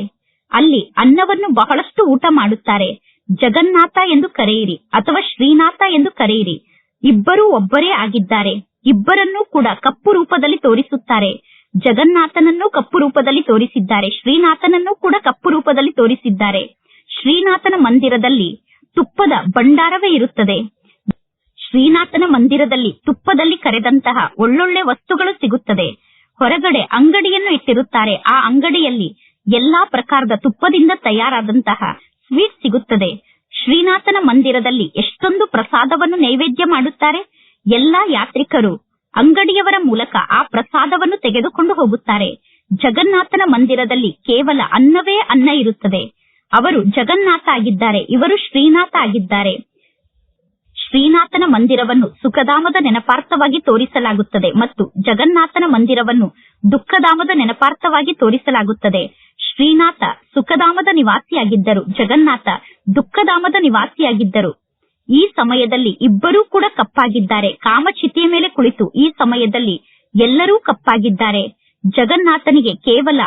ಅಲ್ಲಿ ಅನ್ನವನ್ನು ಬಹಳಷ್ಟು ಊಟ ಮಾಡುತ್ತಾರೆ. ಜಗನ್ನಾಥ ಎಂದು ಕರೆಯಿರಿ ಅಥವಾ ಶ್ರೀನಾಥ ಎಂದು ಕರೆಯಿರಿ. ಇಬ್ಬರೂ ಒಬ್ಬರೇ ಆಗಿದ್ದಾರೆ. ಇಬ್ಬರನ್ನೂ ಕೂಡ ಕಪ್ಪು ರೂಪದಲ್ಲಿ ತೋರಿಸುತ್ತಾರೆ. ಜಗನ್ನಾಥನನ್ನು ಕಪ್ಪು ರೂಪದಲ್ಲಿ ತೋರಿಸಿದ್ದಾರೆ. ಶ್ರೀನಾಥನನ್ನು ಕೂಡ ಕಪ್ಪು ರೂಪದಲ್ಲಿ ತೋರಿಸಿದ್ದಾರೆ. ಶ್ರೀನಾಥನ ಮಂದಿರದಲ್ಲಿ ತುಪ್ಪದ ಭಂಡಾರವೇ ಇರುತ್ತದೆ. ಶ್ರೀನಾಥನ ಮಂದಿರದಲ್ಲಿ ತುಪ್ಪದಲ್ಲಿ ಕರೆದಂತಹ ಒಳ್ಳೊಳ್ಳೆ ವಸ್ತುಗಳು ಸಿಗುತ್ತದೆ. ಹೊರಗಡೆ ಅಂಗಡಿಯನ್ನು ಇಟ್ಟಿರುತ್ತಾರೆ. ಆ ಅಂಗಡಿಯಲ್ಲಿ ಎಲ್ಲಾ ಪ್ರಕಾರದ ತುಪ್ಪದಿಂದ ತಯಾರಾದಂತಹ ಸ್ವೀಟ್ ಸಿಗುತ್ತದೆ. ಶ್ರೀನಾಥನ ಮಂದಿರದಲ್ಲಿ ಎಷ್ಟೊಂದು ಪ್ರಸಾದವನ್ನು ನೈವೇದ್ಯ ಮಾಡುತ್ತಾರೆ. ಎಲ್ಲಾ ಯಾತ್ರಿಕರು ಅಂಗಡಿಯವರ ಮೂಲಕ ಆ ಪ್ರಸಾದವನ್ನು ತೆಗೆದುಕೊಂಡು ಹೋಗುತ್ತಾರೆ. ಜಗನ್ನಾಥನ ಮಂದಿರದಲ್ಲಿ ಕೇವಲ ಅನ್ನವೇ ಅನ್ನ ಇರುತ್ತದೆ. ಅವರು ಜಗನ್ನಾಥ ಆಗಿದ್ದಾರೆ, ಇವರು ಶ್ರೀನಾಥ ಆಗಿದ್ದಾರೆ. ಶ್ರೀನಾಥನ ಮಂದಿರವನ್ನು ಸುಖಧಾಮದ ನೆನಪಾರ್ಥವಾಗಿ ತೋರಿಸಲಾಗುತ್ತದೆ ಮತ್ತು ಜಗನ್ನಾಥನ ಮಂದಿರವನ್ನು ದುಃಖಧಾಮದ ನೆನಪಾರ್ಥವಾಗಿ ತೋರಿಸಲಾಗುತ್ತದೆ. ಶ್ರೀನಾಥ ಸುಖಧಾಮದ ನಿವಾಸಿಯಾಗಿದ್ದರು, ಜಗನ್ನಾಥ ದುಃಖಧಾಮದ ನಿವಾಸಿಯಾಗಿದ್ದರು. ಈ ಸಮಯದಲ್ಲಿ ಇಬ್ಬರೂ ಕೂಡ ಕಪ್ಪಾಗಿದ್ದಾರೆ. ಕಾಮಚಿತೆಯ ಮೇಲೆ ಕುಳಿತು ಈ ಸಮಯದಲ್ಲಿ ಎಲ್ಲರೂ ಕಪ್ಪಾಗಿದ್ದಾರೆ. ಜಗನ್ನಾಥನಿಗೆ ಕೇವಲ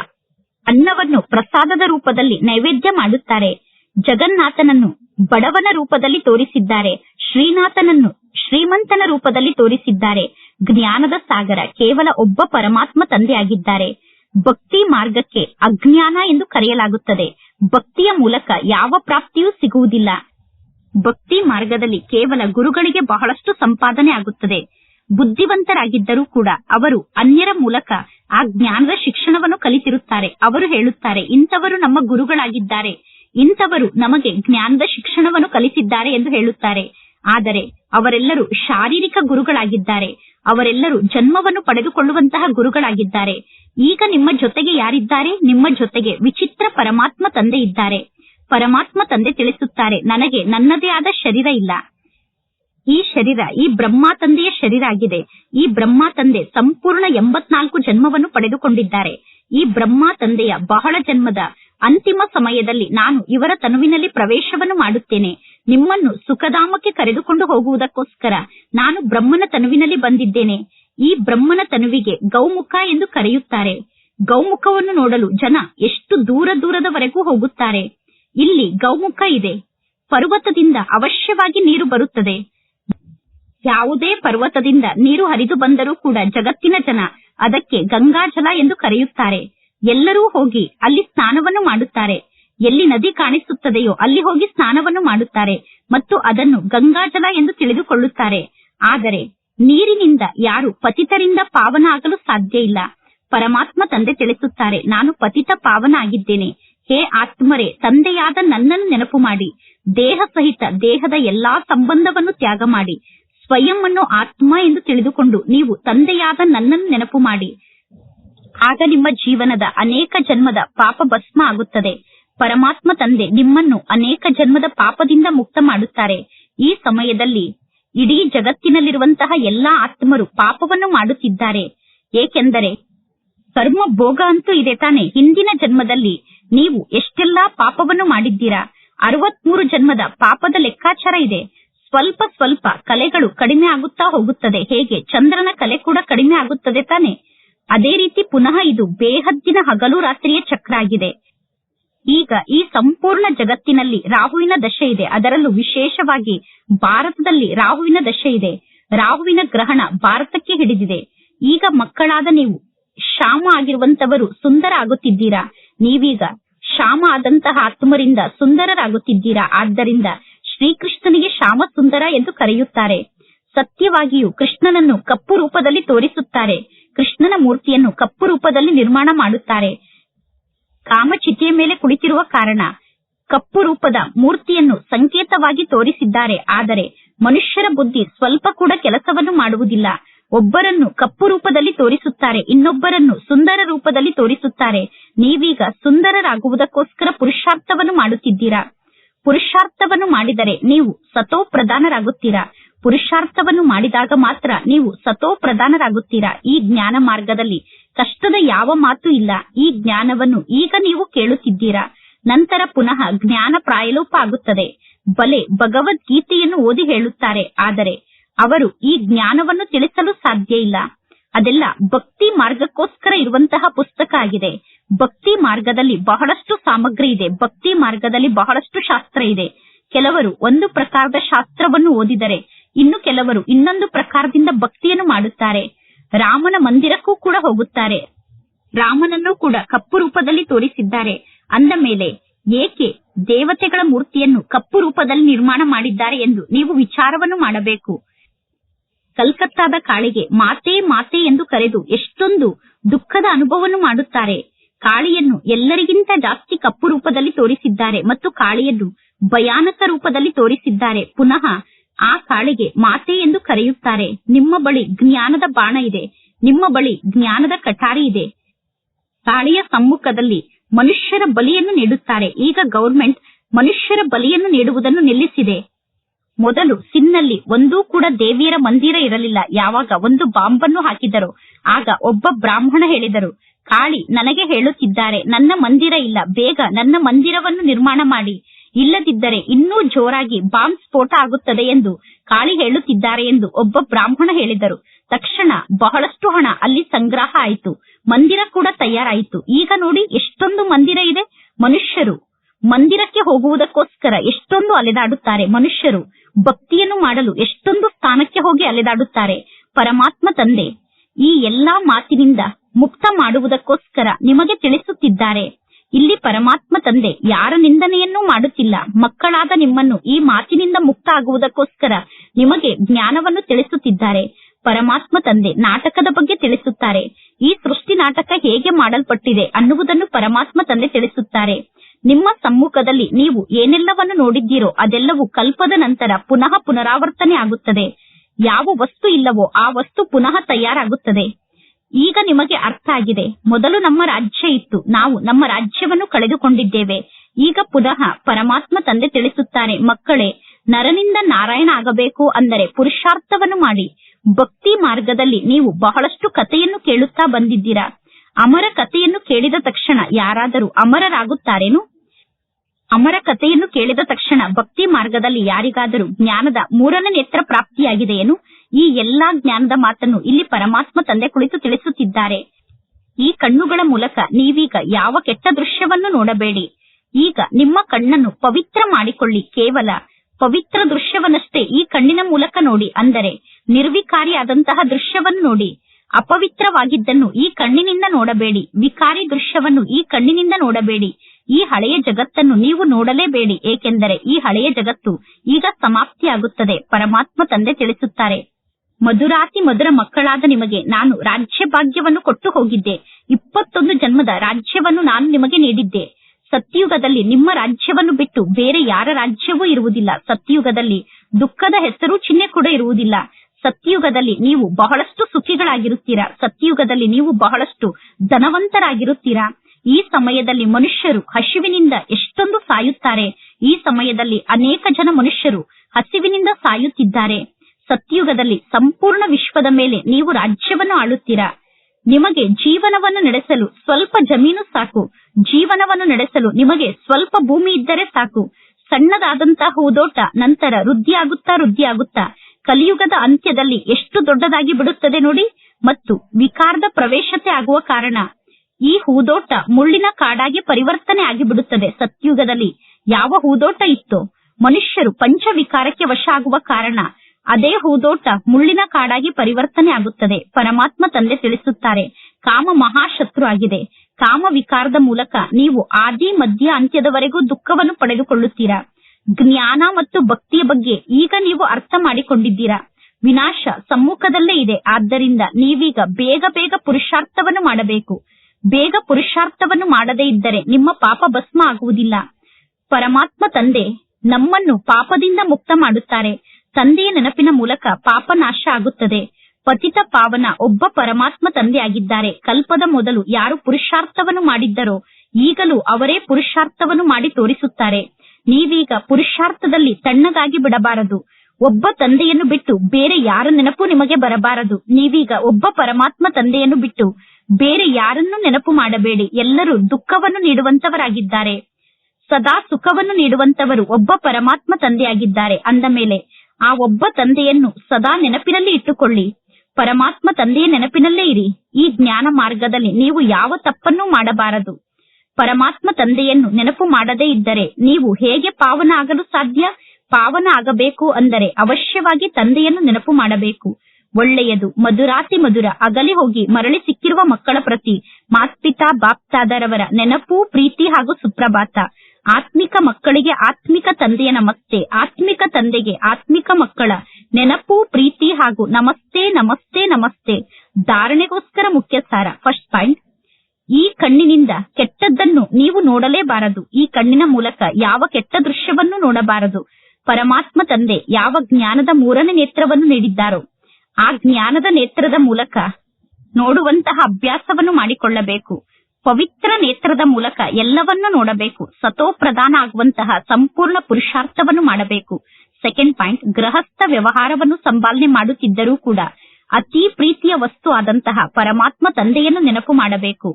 ಅನ್ನವನ್ನು ಪ್ರಸಾದದ ರೂಪದಲ್ಲಿ ನೈವೇದ್ಯ ಮಾಡುತ್ತಾರೆ. ಜಗನ್ನಾಥನನ್ನು ಬಡವನ ರೂಪದಲ್ಲಿ ತೋರಿಸಿದ್ದಾರೆ. ಶ್ರೀನಾಥನನ್ನು ಶ್ರೀಮಂತನ ರೂಪದಲ್ಲಿ ತೋರಿಸಿದ್ದಾರೆ. ಜ್ಞಾನದ ಸಾಗರ ಕೇವಲ ಒಬ್ಬ ಪರಮಾತ್ಮ ತಂದೆಯಾಗಿದ್ದಾರೆ. ಭಕ್ತಿ ಮಾರ್ಗಕ್ಕೆ ಅಜ್ಞಾನ ಎಂದು ಕರೆಯಲಾಗುತ್ತದೆ. ಭಕ್ತಿಯ ಮೂಲಕ ಯಾವ ಪ್ರಾಪ್ತಿಯೂ ಸಿಗುವುದಿಲ್ಲ. ಭಕ್ತಿ ಮಾರ್ಗದಲ್ಲಿ ಕೇವಲ ಗುರುಗಳಿಗೆ ಬಹಳಷ್ಟು ಸಂಪಾದನೆ ಆಗುತ್ತದೆ. ಬುದ್ಧಿವಂತರಾಗಿದ್ದರೂ ಕೂಡ ಅವರು ಅನ್ಯರ ಮೂಲಕ ಆ ಜ್ಞಾನದ ಶಿಕ್ಷಣವನ್ನು ಕಲಿತಿರುತ್ತಾರೆ. ಅವರು ಹೇಳುತ್ತಾರೆ, ಇಂಥವರು ನಮ್ಮ ಗುರುಗಳಾಗಿದ್ದಾರೆ. ಇಂಥವರು ನಮಗೆ ಜ್ಞಾನದ ಶಿಕ್ಷಣವನ್ನು ಕಲಿಸಿದ್ದಾರೆ ಎಂದು ಹೇಳುತ್ತಾರೆ. ಆದರೆ ಅವರೆಲ್ಲರೂ ಶಾರೀರಿಕ ಗುರುಗಳಾಗಿದ್ದಾರೆ. ಅವರೆಲ್ಲರೂ ಜನ್ಮವನ್ನು ಪಡೆದುಕೊಳ್ಳುವಂತಹ ಗುರುಗಳಾಗಿದ್ದಾರೆ. ಈಗ ನಿಮ್ಮ ಜೊತೆಗೆ ಯಾರಿದ್ದಾರೆ? ನಿಮ್ಮ ಜೊತೆಗೆ ವಿಚಿತ್ರ ಪರಮಾತ್ಮ ತಂದೆ ಇದ್ದಾರೆ ಪರಮಾತ್ಮ ತಂದೆ ತಿಳಿಸುತ್ತಾರೆ, ನನಗೆ ನನ್ನದೇ ಆದ ಶರೀರ ಇಲ್ಲ. ಈ ಶರೀರ, ಈ ಬ್ರಹ್ಮ ತಂದೆಯ ಶರೀರ ಆಗಿದೆ. ಈ ಬ್ರಹ್ಮ ತಂದೆ ಸಂಪೂರ್ಣ ಎಂಬತ್ನಾಲ್ಕು ಜನ್ಮವನ್ನು ಪಡೆದುಕೊಂಡಿದ್ದಾರೆ. ಈ ಬ್ರಹ್ಮ ತಂದೆಯ ಬಹಳ ಜನ್ಮದ ಅಂತಿಮ ಸಮಯದಲ್ಲಿ ನಾನು ಇವರ ತನುವಿನಲ್ಲಿ ಪ್ರವೇಶವನ್ನು ಮಾಡುತ್ತೇನೆ. ನಿಮ್ಮನ್ನು ಸುಖಧಾಮಕ್ಕೆ ಕರೆದುಕೊಂಡು ಹೋಗುವುದಕ್ಕೋಸ್ಕರ ನಾನು ಬ್ರಹ್ಮನ ತನುವಿನಲ್ಲಿ ಬಂದಿದ್ದೇನೆ. ಈ ಬ್ರಹ್ಮನ ತನುವಿಗೆ ಗೌಮುಖ ಎಂದು ಕರೆಯುತ್ತಾರೆ. ಗೌಮುಖವನ್ನು ನೋಡಲು ಜನ ಎಷ್ಟು ದೂರ ದೂರದವರೆಗೂ ಹೋಗುತ್ತಾರೆ. ಇಲ್ಲಿ ಗೌಮುಖ ಇದೆ. ಪರ್ವತದಿಂದ ಅವಶ್ಯವಾಗಿ ನೀರು ಬರುತ್ತದೆ. ಯಾವುದೇ ಪರ್ವತದಿಂದ ನೀರು ಹರಿದು ಬಂದರೂ ಕೂಡ ಜಗತ್ತಿನ ಜನ ಅದಕ್ಕೆ ಗಂಗಾಜಲ ಎಂದು ಕರೆಯುತ್ತಾರೆ. ಎಲ್ಲರೂ ಹೋಗಿ ಅಲ್ಲಿ ಸ್ನಾನವನ್ನು ಮಾಡುತ್ತಾರೆ. ಎಲ್ಲಿ ನದಿ ಕಾಣಿಸುತ್ತದೆಯೋ ಅಲ್ಲಿ ಹೋಗಿ ಸ್ನಾನವನ್ನು ಮಾಡುತ್ತಾರೆ ಮತ್ತು ಅದನ್ನು ಗಂಗಾಜಲ ಎಂದು ತಿಳಿದುಕೊಳ್ಳುತ್ತಾರೆ. ಆದರೆ ನೀರಿನಿಂದ ಯಾರು ಪತಿತರಿಂದ ಪಾವನ ಆಗಲು ಸಾಧ್ಯ ಇಲ್ಲ. ಪರಮಾತ್ಮ ತಂದೆ ತಿಳಿಸುತ್ತಾರೆ, ನಾನು ಪತಿತ ಪಾವನ ಆಗಿದ್ದೇನೆ. ಹೇ ಆತ್ಮರೇ, ತಂದೆಯಾದ ನನ್ನನ್ನು ನೆನಪು ಮಾಡಿ. ದೇಹ ಸಹಿತ, ದೇಹದ ಎಲ್ಲಾ ಸಂಬಂಧವನ್ನು ತ್ಯಾಗ ಮಾಡಿ. ಸ್ವಯಂ ಅನ್ನು ಆತ್ಮ ಎಂದು ತಿಳಿದುಕೊಂಡು ನೀವು ತಂದೆಯಾದ ನನ್ನನ್ನು ನೆನಪು ಮಾಡಿ. ಆಗ ನಿಮ್ಮ ಜೀವನದ ಅನೇಕ ಜನ್ಮದ ಪಾಪ ಭಸ್ಮ ಆಗುತ್ತದೆ. ಪರಮಾತ್ಮ ತಂದೆ ನಿಮ್ಮನ್ನು ಅನೇಕ ಜನ್ಮದ ಪಾಪದಿಂದ ಮುಕ್ತ ಮಾಡುತ್ತಾರೆ. ಈ ಸಮಯದಲ್ಲಿ ಇಡೀ ಜಗತ್ತಿನಲ್ಲಿರುವಂತಹ ಎಲ್ಲಾ ಆತ್ಮರು ಪಾಪವನ್ನು ಮಾಡುತ್ತಿದ್ದಾರೆ. ಏಕೆಂದರೆ ಕರ್ಮ ಭೋಗ ಅಂತೂ ಇದೆ ತಾನೆ. ಹಿಂದಿನ ಜನ್ಮದಲ್ಲಿ ನೀವು ಎಷ್ಟೆಲ್ಲಾ ಪಾಪವನ್ನು ಮಾಡಿದ್ದೀರಾ? ಅರವತ್ಮೂರು ಜನ್ಮದ ಪಾಪದ ಲೆಕ್ಕಾಚಾರ ಇದೆ. ಸ್ವಲ್ಪ ಸ್ವಲ್ಪ ಕಲೆಗಳು ಕಡಿಮೆ ಆಗುತ್ತಾ ಹೋಗುತ್ತದೆ. ಹೇಗೆ? ಚಂದ್ರನ ಕಲೆ ಕೂಡ ಕಡಿಮೆ ಆಗುತ್ತದೆ ತಾನೆ. ಅದೇ ರೀತಿ ಪುನಃ ಇದು ಬೇಹದ್ದಿನ ಹಗಲು ರಾತ್ರಿಯ ಚಕ್ರ ಆಗಿದೆ. ಈಗ ಈ ಸಂಪೂರ್ಣ ಜಗತ್ತಿನಲ್ಲಿ ರಾಹುವಿನ ದಶೆ ಇದೆ. ಅದರಲ್ಲೂ ವಿಶೇಷವಾಗಿ ಭಾರತದಲ್ಲಿ ರಾಹುವಿನ ದಶೆ ಇದೆ. ರಾಹುವಿನ ಗ್ರಹಣ ಭಾರತಕ್ಕೆ ಹಿಡಿದಿದೆ. ಈಗ ಮಕ್ಕಳಾದ ನೀವು ಶ್ಯಾಮ ಆಗಿರುವಂತವರು ಸುಂದರ ಆಗುತ್ತಿದ್ದೀರಾ? ನೀವೀಗ ಶ್ಯಾಮ ಆದಂತಹ ಆತ್ಮರಿಂದ ಸುಂದರರಾಗುತ್ತಿದ್ದೀರಾ? ಆದ್ದರಿಂದ ಶ್ರೀಕೃಷ್ಣನಿಗೆ ಶ್ಯಾಮ ಸುಂದರ ಎಂದು ಕರೆಯುತ್ತಾರೆ. ಸತ್ಯವಾಗಿಯೂ ಕೃಷ್ಣನನ್ನು ಕಪ್ಪು ರೂಪದಲ್ಲಿ ತೋರಿಸುತ್ತಾರೆ. ಕೃಷ್ಣನ ಮೂರ್ತಿಯನ್ನು ಕಪ್ಪು ರೂಪದಲ್ಲಿ ನಿರ್ಮಾಣ ಮಾಡುತ್ತಾರೆ. ಕಾಮಚಿತೆಯ ಮೇಲೆ ಕುಳಿತಿರುವ ಕಾರಣ ಕಪ್ಪು ರೂಪದ ಮೂರ್ತಿಯನ್ನು ಸಂಕೇತವಾಗಿ ತೋರಿಸಿದ್ದಾರೆ. ಆದರೆ ಮನುಷ್ಯರ ಬುದ್ಧಿ ಸ್ವಲ್ಪ ಕೂಡ ಕೆಲಸವನ್ನು ಮಾಡುವುದಿಲ್ಲ. ಒಬ್ಬರನ್ನು ಕಪ್ಪು ರೂಪದಲ್ಲಿ ತೋರಿಸುತ್ತಾರೆ, ಇನ್ನೊಬ್ಬರನ್ನು ಸುಂದರ ರೂಪದಲ್ಲಿ ತೋರಿಸುತ್ತಾರೆ. ನೀವೀಗ ಸುಂದರರಾಗುವುದಕ್ಕೋಸ್ಕರ ಪುರುಷಾರ್ಥವನ್ನು ಮಾಡುತ್ತಿದ್ದೀರಾ? ಪುರುಷಾರ್ಥವನ್ನು ಮಾಡಿದರೆ ನೀವು ಸತೋ ಪ್ರಧಾನರಾಗುತ್ತೀರಾ? ಪುರುಷಾರ್ಥವನ್ನು ಮಾಡಿದಾಗ ಮಾತ್ರ ನೀವು ಸತೋ ಪ್ರಧಾನರಾಗುತ್ತೀರಾ? ಈ ಜ್ಞಾನ ಮಾರ್ಗದಲ್ಲಿ ಕಷ್ಟದ ಯಾವ ಮಾತು ಇಲ್ಲ. ಈ ಜ್ಞಾನವನ್ನು ಈಗ ನೀವು ಕೇಳುತ್ತಿದ್ದೀರಾ? ನಂತರ ಪುನಃ ಜ್ಞಾನ ಪ್ರಾಯಲೋಪ ಆಗುತ್ತದೆ. ಬಲೆ ಭಗವದ್ಗೀತೆಯನ್ನು ಓದಿ ಹೇಳುತ್ತಾರೆ. ಆದರೆ ಅವರು ಈ ಜ್ಞಾನವನ್ನು ತಿಳಿಸಲು ಸಾಧ್ಯ ಇಲ್ಲ. ಅದೆಲ್ಲ ಭಕ್ತಿ ಮಾರ್ಗಕ್ಕೋಸ್ಕರ ಇರುವಂತಹ ಪುಸ್ತಕ ಆಗಿದೆ. ಭಕ್ತಿ ಮಾರ್ಗದಲ್ಲಿ ಬಹಳಷ್ಟು ಸಾಮಗ್ರಿ ಇದೆ. ಭಕ್ತಿ ಮಾರ್ಗದಲ್ಲಿ ಬಹಳಷ್ಟು ಶಾಸ್ತ್ರ ಇದೆ. ಕೆಲವರು ಒಂದು ಪ್ರಕಾರದ ಶಾಸ್ತ್ರವನ್ನು ಓದಿದರೆ ಇನ್ನು ಕೆಲವರು ಇನ್ನೊಂದು ಪ್ರಕಾರದಿಂದ ಭಕ್ತಿಯನ್ನು ಮಾಡುತ್ತಾರೆ. ರಾಮನ ಮಂದಿರಕ್ಕೂ ಕೂಡ ಹೋಗುತ್ತಾರೆ. ರಾಮನನ್ನು ಕೂಡ ಕಪ್ಪು ರೂಪದಲ್ಲಿ ತೋರಿಸಿದ್ದಾರೆ. ಅಂದ ಮೇಲೆ ಏಕೆ ದೇವತೆಗಳ ಮೂರ್ತಿಯನ್ನು ಕಪ್ಪು ರೂಪದಲ್ಲಿ ನಿರ್ಮಾಣ ಮಾಡಿದ್ದಾರೆ ಎಂದು ನೀವು ವಿಚಾರವನ್ನು ಮಾಡಬೇಕು. ಕಲ್ಕತ್ತಾದ ಕಾಳಿಗೆ ಮಾತೆ ಮಾತೆ ಎಂದು ಕರೆದು ಎಷ್ಟೊಂದು ದುಃಖದ ಅನುಭವವನ್ನು ಮಾಡುತ್ತಾರೆ. ಕಾಳಿಯನ್ನು ಎಲ್ಲರಿಗಿಂತ ಜಾಸ್ತಿ ಕಪ್ಪು ರೂಪದಲ್ಲಿ ತೋರಿಸಿದ್ದಾರೆ ಮತ್ತು ಕಾಳಿಯನ್ನು ಭಯಾನಕ ರೂಪದಲ್ಲಿ ತೋರಿಸಿದ್ದಾರೆ. ಪುನಃ ಆ ಕಾಳಿಗೆ ಮಾತೆ ಎಂದು ಕರೆಯುತ್ತಾರೆ. ನಿಮ್ಮ ಬಳಿ ಜ್ಞಾನದ ಬಾಣ ಇದೆ. ನಿಮ್ಮ ಬಳಿ ಜ್ಞಾನದ ಕಟಾರಿ ಇದೆ. ಕಾಳಿಯ ಸಮ್ಮುಖದಲ್ಲಿ ಮನುಷ್ಯರ ಬಲಿಯನ್ನು ನೀಡುತ್ತಾರೆ. ಈಗ ಗವರ್ನಮೆಂಟ್ ಮನುಷ್ಯರ ಬಲಿಯನ್ನು ನೀಡುವುದನ್ನು ನಿಲ್ಲಿಸಿದೆ. ಮೊದಲು ಸಿನ್ನಲ್ಲಿ ಒಂದೂ ಕೂಡ ದೇವಿಯರ ಮಂದಿರ ಇರಲಿಲ್ಲ. ಯಾವಾಗ ಒಂದು ಬಾಂಬನ್ನು ಹಾಕಿದರು ಆಗ ಒಬ್ಬ ಬ್ರಾಹ್ಮಣ ಹೇಳಿದರು, ಕಾಳಿ, ನನಗೆ ಹೇಳುತ್ತಿದ್ದಾರೆ, ನನ್ನ ಮಂದಿರ ಇಲ್ಲ. ಬೇಗ ನನ್ನ ಮಂದಿರವನ್ನು ನಿರ್ಮಾಣ ಮಾಡಿ. ಇಲ್ಲದಿದ್ದರೆ ಇನ್ನೂ ಜೋರಾಗಿ ಬಾಂಬ್ ಸ್ಫೋಟ ಆಗುತ್ತದೆ ಎಂದು ಕಾಳಿ ಹೇಳುತ್ತಿದ್ದಾರೆ ಎಂದು ಒಬ್ಬ ಬ್ರಾಹ್ಮಣ ಹೇಳಿದರು. ತಕ್ಷಣ ಬಹಳಷ್ಟು ಹಣ ಅಲ್ಲಿ ಸಂಗ್ರಹ ಆಯಿತು. ಮಂದಿರ ಕೂಡ ತಯಾರಾಯಿತು. ಈಗ ನೋಡಿ ಎಷ್ಟೊಂದು ಮಂದಿರ ಇದೆ. ಮನುಷ್ಯರು ಮಂದಿರಕ್ಕೆ ಹೋಗುವುದಕ್ಕೋಸ್ಕರ ಎಷ್ಟೊಂದು ಅಲೆದಾಡುತ್ತಾರೆ ಮನುಷ್ಯರು. ಭಕ್ತಿಯನ್ನು ಮಾಡಲು ಎಷ್ಟೊಂದು ಸ್ಥಾನಕ್ಕೆ ಹೋಗಿ ಅಲೆದಾಡುತ್ತಾರೆ. ಪರಮಾತ್ಮ ತಂದೆ, ಈ ಎಲ್ಲಾ ಮಾತಿನಿಂದ ಮುಕ್ತ ಮಾಡುವುದಕ್ಕೋಸ್ಕರ ನಿಮಗೆ ತಿಳಿಸುತ್ತಿದ್ದಾರೆ. ಇಲ್ಲಿ ಪರಮಾತ್ಮ ತಂದೆ ಯಾರ ನಿಂದನೆಯನ್ನೂ ಮಾಡುತ್ತಿಲ್ಲ. ಮಕ್ಕಳಾದ ನಿಮ್ಮನ್ನು ಈ ಮಾತಿನಿಂದ ಮುಕ್ತ ಆಗುವುದಕ್ಕೋಸ್ಕರ ನಿಮಗೆ ಜ್ಞಾನವನ್ನು ತಿಳಿಸುತ್ತಿದ್ದಾರೆ. ಪರಮಾತ್ಮ ತಂದೆ ನಾಟಕದ ಬಗ್ಗೆ ತಿಳಿಸುತ್ತಾರೆ. ಈ ಸೃಷ್ಟಿ ನಾಟಕ ಹೇಗೆ ಮಾಡಲ್ಪಟ್ಟಿದೆ ಅನ್ನುವುದನ್ನು ಪರಮಾತ್ಮ ತಂದೆ ತಿಳಿಸುತ್ತಾರೆ. ನಿಮ್ಮ ಸಮ್ಮುಖದಲ್ಲಿ ನೀವು ಏನೆಲ್ಲವನ್ನು ನೋಡಿದ್ದೀರೋ ಅದೆಲ್ಲವೂ ಕಲ್ಪದ ನಂತರ ಪುನಃ ಪುನರಾವರ್ತನೆ ಆಗುತ್ತದೆ. ಯಾವ ವಸ್ತು ಇಲ್ಲವೋ ಆ ವಸ್ತು ಪುನಃ ತಯಾರಾಗುತ್ತದೆ. ಈಗ ನಿಮಗೆ ಅರ್ಥ ಆಗಿದೆ. ಮೊದಲು ನಮ್ಮ ರಾಜ್ಯ ಇತ್ತು. ನಾವು ನಮ್ಮ ರಾಜ್ಯವನ್ನು ಕಳೆದುಕೊಂಡಿದ್ದೇವೆ. ಈಗ ಪುನಃ ಪರಮಾತ್ಮ ತಂದೆ ತಿಳಿಸುತ್ತಾರೆ, ಮಕ್ಕಳೇ, ನರನಿಂದ ನಾರಾಯಣ ಆಗಬೇಕು ಅಂದರೆ ಪುರುಷಾರ್ಥವನ್ನು ಮಾಡಿ. ಭಕ್ತಿ ಮಾರ್ಗದಲ್ಲಿ ನೀವು ಬಹಳಷ್ಟು ಕಥೆಯನ್ನು ಕೇಳುತ್ತಾ ಬಂದಿದ್ದೀರಾ? ಅಮರ ಕಥೆಯನ್ನು ಕೇಳಿದ ತಕ್ಷಣ ಯಾರಾದರೂ ಅಮರರಾಗುತ್ತಾರೇನು? ಅಮರ ಕಥೆಯನ್ನು ಕೇಳಿದ ತಕ್ಷಣ ಭಕ್ತಿ ಮಾರ್ಗದಲ್ಲಿ ಯಾರಿಗಾದರೂ ಜ್ಞಾನದ ಮೂರನೇ ನೇತ್ರ ಪ್ರಾಪ್ತಿಯಾಗಿದೆಯೇನು ಈ ಎಲ್ಲಾ ಜ್ಞಾನದ ಮಾತನ್ನು ಇಲ್ಲಿ ಪರಮಾತ್ಮ ತಂದೆ ಕುಳಿತು ತಿಳಿಸುತ್ತಿದ್ದಾರೆ. ಈ ಕಣ್ಣುಗಳ ಮೂಲಕ ನೀವೀಗ ಯಾವ ಕೆಟ್ಟ ದೃಶ್ಯವನ್ನು ನೋಡಬೇಡಿ. ಈಗ ನಿಮ್ಮ ಕಣ್ಣನ್ನು ಪವಿತ್ರ ಮಾಡಿಕೊಳ್ಳಿ ಕೇವಲ ಪವಿತ್ರ ದೃಶ್ಯವನ್ನಷ್ಟೇ ಈ ಕಣ್ಣಿನ ಮೂಲಕ ನೋಡಿ ಅಂದರೆ ನಿರ್ವಿಕಾರಿಯಾದಂತಹ ದೃಶ್ಯವನ್ನು ನೋಡಿ. ಅಪವಿತ್ರವಾಗಿದ್ದನ್ನು ಈ ಕಣ್ಣಿನಿಂದ ನೋಡಬೇಡಿ. ವಿಕಾರಿ ದೃಶ್ಯವನ್ನು ಈ ಕಣ್ಣಿನಿಂದ ನೋಡಬೇಡಿ. ಈ ಹಳೆಯ ಜಗತ್ತನ್ನು ನೀವು ನೋಡಲೇಬೇಡಿ, ಏಕೆಂದರೆ ಈ ಹಳೆಯ ಜಗತ್ತು ಈಗ ಸಮಾಪ್ತಿಯಾಗುತ್ತದೆ, ಪರಮಾತ್ಮ ತಂದೆ ತಿಳಿಸುತ್ತಾರೆ. ಮಧುರಾತಿ ಮಧುರ ಮಕ್ಕಳಾದ ನಿಮಗೆ ನಾನು ರಾಜ್ಯ ಭಾಗ್ಯವನ್ನು ಕೊಟ್ಟು ಹೋಗಿದ್ದೆ. ಇಪ್ಪತ್ತೊಂದು ಜನ್ಮದ ರಾಜ್ಯವನ್ನು ನಾನು ನಿಮಗೆ ನೀಡಿದ್ದೆ. ಸತ್ಯಯುಗದಲ್ಲಿ ನಿಮ್ಮ ರಾಜ್ಯವನ್ನು ಬಿಟ್ಟು ಬೇರೆ ಯಾರ ರಾಜ್ಯವೂ ಇರುವುದಿಲ್ಲ. ಸತ್ಯಯುಗದಲ್ಲಿ ದುಃಖದ ಹೆಸರು ಚಿಹ್ನೆ ಕೂಡ ಇರುವುದಿಲ್ಲ. ಸತ್ಯಯುಗದಲ್ಲಿ ನೀವು ಬಹಳಷ್ಟು ಸುಖಿಗಳಾಗಿರುತ್ತೀರಾ? ಸತ್ಯುಗದಲ್ಲಿ ನೀವು ಬಹಳಷ್ಟು ಧನವಂತರಾಗಿರುತ್ತೀರಾ? ಈ ಸಮಯದಲ್ಲಿ ಮನುಷ್ಯರು ಹಸಿವಿನಿಂದ ಎಷ್ಟೊಂದು ಸಾಯುತ್ತಾರೆ. ಈ ಸಮಯದಲ್ಲಿ ಅನೇಕ ಜನ ಮನುಷ್ಯರು ಹಸಿವಿನಿಂದ ಸಾಯುತ್ತಿದ್ದಾರೆ. ಸತ್ಯುಗದಲ್ಲಿ ಸಂಪೂರ್ಣ ವಿಶ್ವದ ಮೇಲೆ ನೀವು ರಾಜ್ಯವನ್ನು ಆಳುತ್ತೀರಾ? ನಿಮಗೆ ಜೀವನವನ್ನು ನಡೆಸಲು ಸ್ವಲ್ಪ ಜಮೀನು ಸಾಕು. ಜೀವನವನ್ನು ನಡೆಸಲು ನಿಮಗೆ ಸ್ವಲ್ಪ ಭೂಮಿ ಇದ್ದರೆ ಸಾಕು. ಸಣ್ಣದಾದಂತಹ ಹೂದೋಟ ನಂತರ ವೃದ್ಧಿಯಾಗುತ್ತಾ ವೃದ್ಧಿಯಾಗುತ್ತಾ ಕಲಿಯುಗದ ಅಂತ್ಯದಲ್ಲಿ ಎಷ್ಟು ದೊಡ್ಡದಾಗಿ ಬಿಡುತ್ತದೆ ನೋಡಿ. ಮತ್ತು ವಿಕಾರದ ಪ್ರವೇಶತೆ ಆಗುವ ಕಾರಣ. ಈ ಹೂದೋಟ ಮುಳ್ಳಿನ ಕಾಡಾಗಿ ಪರಿವರ್ತನೆ ಆಗಿಬಿಡುತ್ತದೆ ಸತ್ಯುಗದಲ್ಲಿ. ಯಾವ ಹೂದೋಟ ಇತ್ತು? ಮನುಷ್ಯರು ಪಂಚವಿಕಾರಕ್ಕೆ ವಶ ಆಗುವ ಕಾರಣ ಅದೇ ಹೂದೋಟ ಮುಳ್ಳಿನ ಕಾಡಾಗಿ ಪರಿವರ್ತನೆ ಆಗುತ್ತದೆ, ಪರಮಾತ್ಮ ತಂದೆ ತಿಳಿಸುತ್ತಾರೆ. ಕಾಮ ಮಹಾಶತ್ರು ಆಗಿದೆ. ಕಾಮ ವಿಕಾರದ ಮೂಲಕ ನೀವು ಆದಿ, ಮಧ್ಯ, ಅಂತ್ಯದವರೆಗೂ ದುಃಖವನ್ನು ಪಡೆದುಕೊಳ್ಳುತ್ತೀರಾ? ಜ್ಞಾನ ಮತ್ತು ಭಕ್ತಿಯ ಬಗ್ಗೆ ಈಗ ನೀವು ಅರ್ಥ ಮಾಡಿಕೊಂಡಿದ್ದೀರಾ? ವಿನಾಶ ಸಮ್ಮುಖದಲ್ಲೇ ಇದೆ, ಆದ್ದರಿಂದ ನೀವೀಗ ಬೇಗ ಬೇಗ ಪುರುಷಾರ್ಥವನ್ನು ಮಾಡಬೇಕು. ಬೇಗ ಪುರುಷಾರ್ಥವನ್ನು ಮಾಡದೇ ಇದ್ದರೆ ನಿಮ್ಮ ಪಾಪ ಭಸ್ಮ ಆಗುವುದಿಲ್ಲ. ಪರಮಾತ್ಮ ತಂದೆ, ನಮ್ಮನ್ನು ಪಾಪದಿಂದ ಮುಕ್ತ ಮಾಡುತ್ತಾರೆ. ತಂದೆಯ ನೆನಪಿನ ಮೂಲಕ ಪಾಪ ನಾಶ ಆಗುತ್ತದೆ. ಪತಿತ ಪಾವನ ಒಬ್ಬ ಪರಮಾತ್ಮ ತಂದೆಯಾಗಿದ್ದಾರೆ. ಕಲ್ಪದ ಮೊದಲು ಯಾರು ಪುರುಷಾರ್ಥವನ್ನು ಮಾಡಿದ್ದರೋ, ಈಗಲೂ ಅವರೇ ಪುರುಷಾರ್ಥವನ್ನು ಮಾಡಿ ತೋರಿಸುತ್ತಾರೆ. ನೀವೀಗ ಪುರುಷಾರ್ಥದಲ್ಲಿ ತಣ್ಣಗಾಗಿ ಬಿಡಬಾರದು. ಒಬ್ಬ ತಂದೆಯನ್ನು ಬಿಟ್ಟು ಬೇರೆ ಯಾರ ನೆನಪು ನಿಮಗೆ ಬರಬಾರದು? ನೀವೀಗ ಒಬ್ಬ ಪರಮಾತ್ಮ ತಂದೆಯನ್ನು ಬಿಟ್ಟು ಬೇರೆ ಯಾರನ್ನು ನೆನಪು ಮಾಡಬೇಡಿ. ಎಲ್ಲರೂ ದುಃಖವನ್ನು ನೀಡುವಂತವರಾಗಿದ್ದಾರೆ. ಸದಾ ಸುಖವನ್ನು ನೀಡುವಂತವರು ಒಬ್ಬ ಪರಮಾತ್ಮ ತಂದೆಯಾಗಿದ್ದಾರೆ. ಅಂದ ಮೇಲೆ, ಆ ಒಬ್ಬ ತಂದೆಯನ್ನು ಸದಾ ನೆನಪಿನಲ್ಲಿ ಇಟ್ಟುಕೊಳ್ಳಿ. ಪರಮಾತ್ಮ ತಂದೆಯ ನೆನಪಿನಲ್ಲೇ ಇರಿ. ಈ ಜ್ಞಾನ ಮಾರ್ಗದಲ್ಲಿ ನೀವು ಯಾವ ತಪ್ಪನ್ನೂ ಮಾಡಬಾರದು. ಪರಮಾತ್ಮ ತಂದೆಯನ್ನು ನೆನಪು ಮಾಡದೇ ಇದ್ದರೆ ನೀವು ಹೇಗೆ ಪಾವನ ಆಗಲು ಸಾಧ್ಯ? ಪಾವನ ಆಗಬೇಕು ಅಂದರೆ ಅವಶ್ಯವಾಗಿ ತಂದೆಯನ್ನು ನೆನಪು ಮಾಡಬೇಕು. ಒಳ್ಳೆಯದು, ಮಧುರಾತಿ ಮಧುರ, ಅಗಲಿ ಹೋಗಿ ಮರಳಿ ಸಿಕ್ಕಿರುವ ಮಕ್ಕಳ ಪ್ರತಿ, ಮಾತ್ಪಿತಾ ಬಾಪ್ತಾದರವರ ನೆನಪು, ಪ್ರೀತಿ ಹಾಗೂ ಸುಪ್ರಭಾತ. ಆತ್ಮಿಕ ಮಕ್ಕಳಿಗೆ ಆತ್ಮಿಕ ತಂದೆಯ ನಮಸ್ತೆ, ಆತ್ಮಿಕ ತಂದೆಗೆ ಆತ್ಮಿಕ ಮಕ್ಕಳ ನೆನಪು, ಪ್ರೀತಿ ಹಾಗೂ ನಮಸ್ತೆ ನಮಸ್ತೆ ನಮಸ್ತೆ. ಧಾರಣೆಗೋಸ್ಕರ ಮುಖ್ಯ ಸಾರ ಫಸ್ಟ್ ಪಾಯಿಂಟ್ ಈ ಕಣ್ಣಿನಿಂದ ಕೆಟ್ಟದ್ದನ್ನು ನೀವು ನೋಡಲೇಬಾರದು. ಈ ಕಣ್ಣಿನ ಮೂಲಕ ಯಾವ ಕೆಟ್ಟ ದೃಶ್ಯವನ್ನು ನೋಡಬಾರದು. ಪರಮಾತ್ಮ ತಂದೆ ಯಾವ ಜ್ಞಾನದ ಮೂರನೇ ನೇತ್ರವನ್ನು ನೀಡಿದ್ದಾರೋ, ಆ ಜ್ಞಾನದ ನೇತ್ರದ ಮೂಲಕ ನೋಡುವಂತಹ ಅಭ್ಯಾಸವನ್ನು ಮಾಡಿಕೊಳ್ಳಬೇಕು. ಪವಿತ್ರ ನೇತ್ರದ ಮೂಲಕ ಎಲ್ಲವನ್ನೂ ನೋಡಬೇಕು. ಸತೋ ಪ್ರಧಾನ ಆಗುವಂತಹ ಸಂಪೂರ್ಣ ಪುರುಷಾರ್ಥವನ್ನು ಮಾಡಬೇಕು. ಸೆಕೆಂಡ್ ಪಾಯಿಂಟ್, ಗೃಹಸ್ಥ ವ್ಯವಹಾರವನ್ನು ಸಂಪಾಲನೆ ಮಾಡುತ್ತಿದ್ದರೂ ಕೂಡ ಅತಿ ಪ್ರೀತಿಯ ವಸ್ತು ಆದಂತಹ ಪರಮಾತ್ಮ ತಂದೆಯನ್ನು ನೆನಪು ಮಾಡಬೇಕು.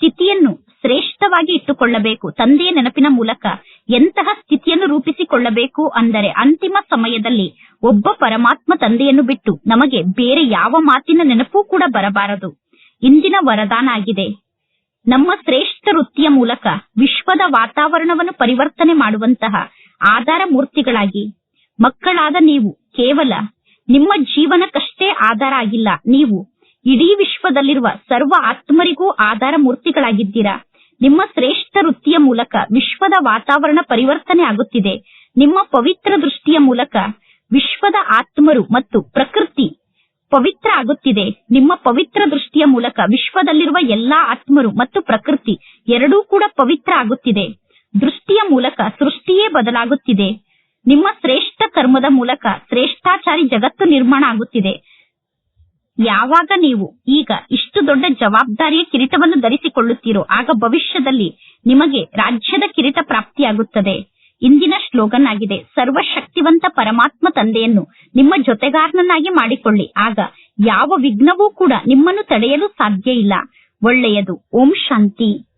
ಸ್ಥಿತಿಯನ್ನು ಶ್ರೇಷ್ಠವಾಗಿ ಇಟ್ಟುಕೊಳ್ಳಬೇಕು. ತಂದೆಯ ನೆನಪಿನ ಮೂಲಕ ಎಂತಹ ಸ್ಥಿತಿಯನ್ನು ರೂಪಿಸಿಕೊಳ್ಳಬೇಕು ಅಂದರೆ ಅಂತಿಮ ಸಮಯದಲ್ಲಿ ಒಬ್ಬ ಪರಮಾತ್ಮ ತಂದೆಯನ್ನು ಬಿಟ್ಟು ನಮಗೆ ಬೇರೆ ಯಾವ ಮಾತಿನ ನೆನಪೂ ಕೂಡ ಬರಬಾರದು. ಇಂದಿನ ವರದಾನ ಆಗಿದೆ. ನಮ್ಮ ಶ್ರೇಷ್ಠ ವೃತ್ತಿಯ ಮೂಲಕ ವಿಶ್ವದ ವಾತಾವರಣವನ್ನು ಪರಿವರ್ತನೆ ಮಾಡುವಂತಹ ಆಧಾರ ಮೂರ್ತಿಗಳಾಗಿ ಮಕ್ಕಳಾದ ನೀವು ಕೇವಲ ನಿಮ್ಮ ಜೀವನಕ್ಕಷ್ಟೇ ಆಧಾರ ಆಗಿಲ್ಲ. ನೀವು ಇಡೀ ವಿಶ್ವದಲ್ಲಿರುವ ಸರ್ವ ಆತ್ಮರಿಗೂ ಆಧಾರ ಮೂರ್ತಿಗಳಾಗಿದ್ದೀರಾ? ನಿಮ್ಮ ಶ್ರೇಷ್ಠ ವೃತ್ತಿಯ ಮೂಲಕ ವಿಶ್ವದ ವಾತಾವರಣ ಪರಿವರ್ತನೆ ಆಗುತ್ತಿದೆ. ನಿಮ್ಮ ಪವಿತ್ರ ದೃಷ್ಟಿಯ ಮೂಲಕ ವಿಶ್ವದ ಆತ್ಮರು ಮತ್ತು ಪ್ರಕೃತಿ ಪವಿತ್ರ ಆಗುತ್ತಿದೆ. ನಿಮ್ಮ ಪವಿತ್ರ ದೃಷ್ಟಿಯ ಮೂಲಕ ವಿಶ್ವದಲ್ಲಿರುವ ಎಲ್ಲಾ ಆತ್ಮರು ಮತ್ತು ಪ್ರಕೃತಿ ಎರಡೂ ಕೂಡ ಪವಿತ್ರ ಆಗುತ್ತಿದೆ. ದೃಷ್ಟಿಯ ಮೂಲಕ ಸೃಷ್ಟಿಯೇ ಬದಲಾಗುತ್ತಿದೆ. ನಿಮ್ಮ ಶ್ರೇಷ್ಠ ಕರ್ಮದ ಮೂಲಕ ಶ್ರೇಷ್ಠಾಚಾರಿ ಜಗತ್ತು ನಿರ್ಮಾಣ ಆಗುತ್ತಿದೆ. ಯಾವಾಗ ನೀವು ಈಗ ಇಷ್ಟು ದೊಡ್ಡ ಜವಾಬ್ದಾರಿಯ ಕಿರೀಟವನ್ನು ಧರಿಸಿಕೊಳ್ಳುತ್ತೀರೋ ಆಗ ಭವಿಷ್ಯದಲ್ಲಿ ನಿಮಗೆ ರಾಜ್ಯದ ಕಿರೀಟ ಪ್ರಾಪ್ತಿಯಾಗುತ್ತದೆ. ಇಂದಿನ ಸ್ಲೋಗನ್ ಆಗಿದೆ, ಸರ್ವಶಕ್ತಿವಂತ ಪರಮಾತ್ಮ ತಂದೆಯನ್ನು ನಿಮ್ಮ ಜೊತೆಗಾರನನ್ನಾಗಿ ಮಾಡಿಕೊಳ್ಳಿ. ಆಗ ಯಾವ ವಿಘ್ನವೂ ಕೂಡ ನಿಮ್ಮನ್ನು ತಡೆಯಲು ಸಾಧ್ಯ ಇಲ್ಲ. ಒಳ್ಳೆಯದು. ಓಂ ಶಾಂತಿ.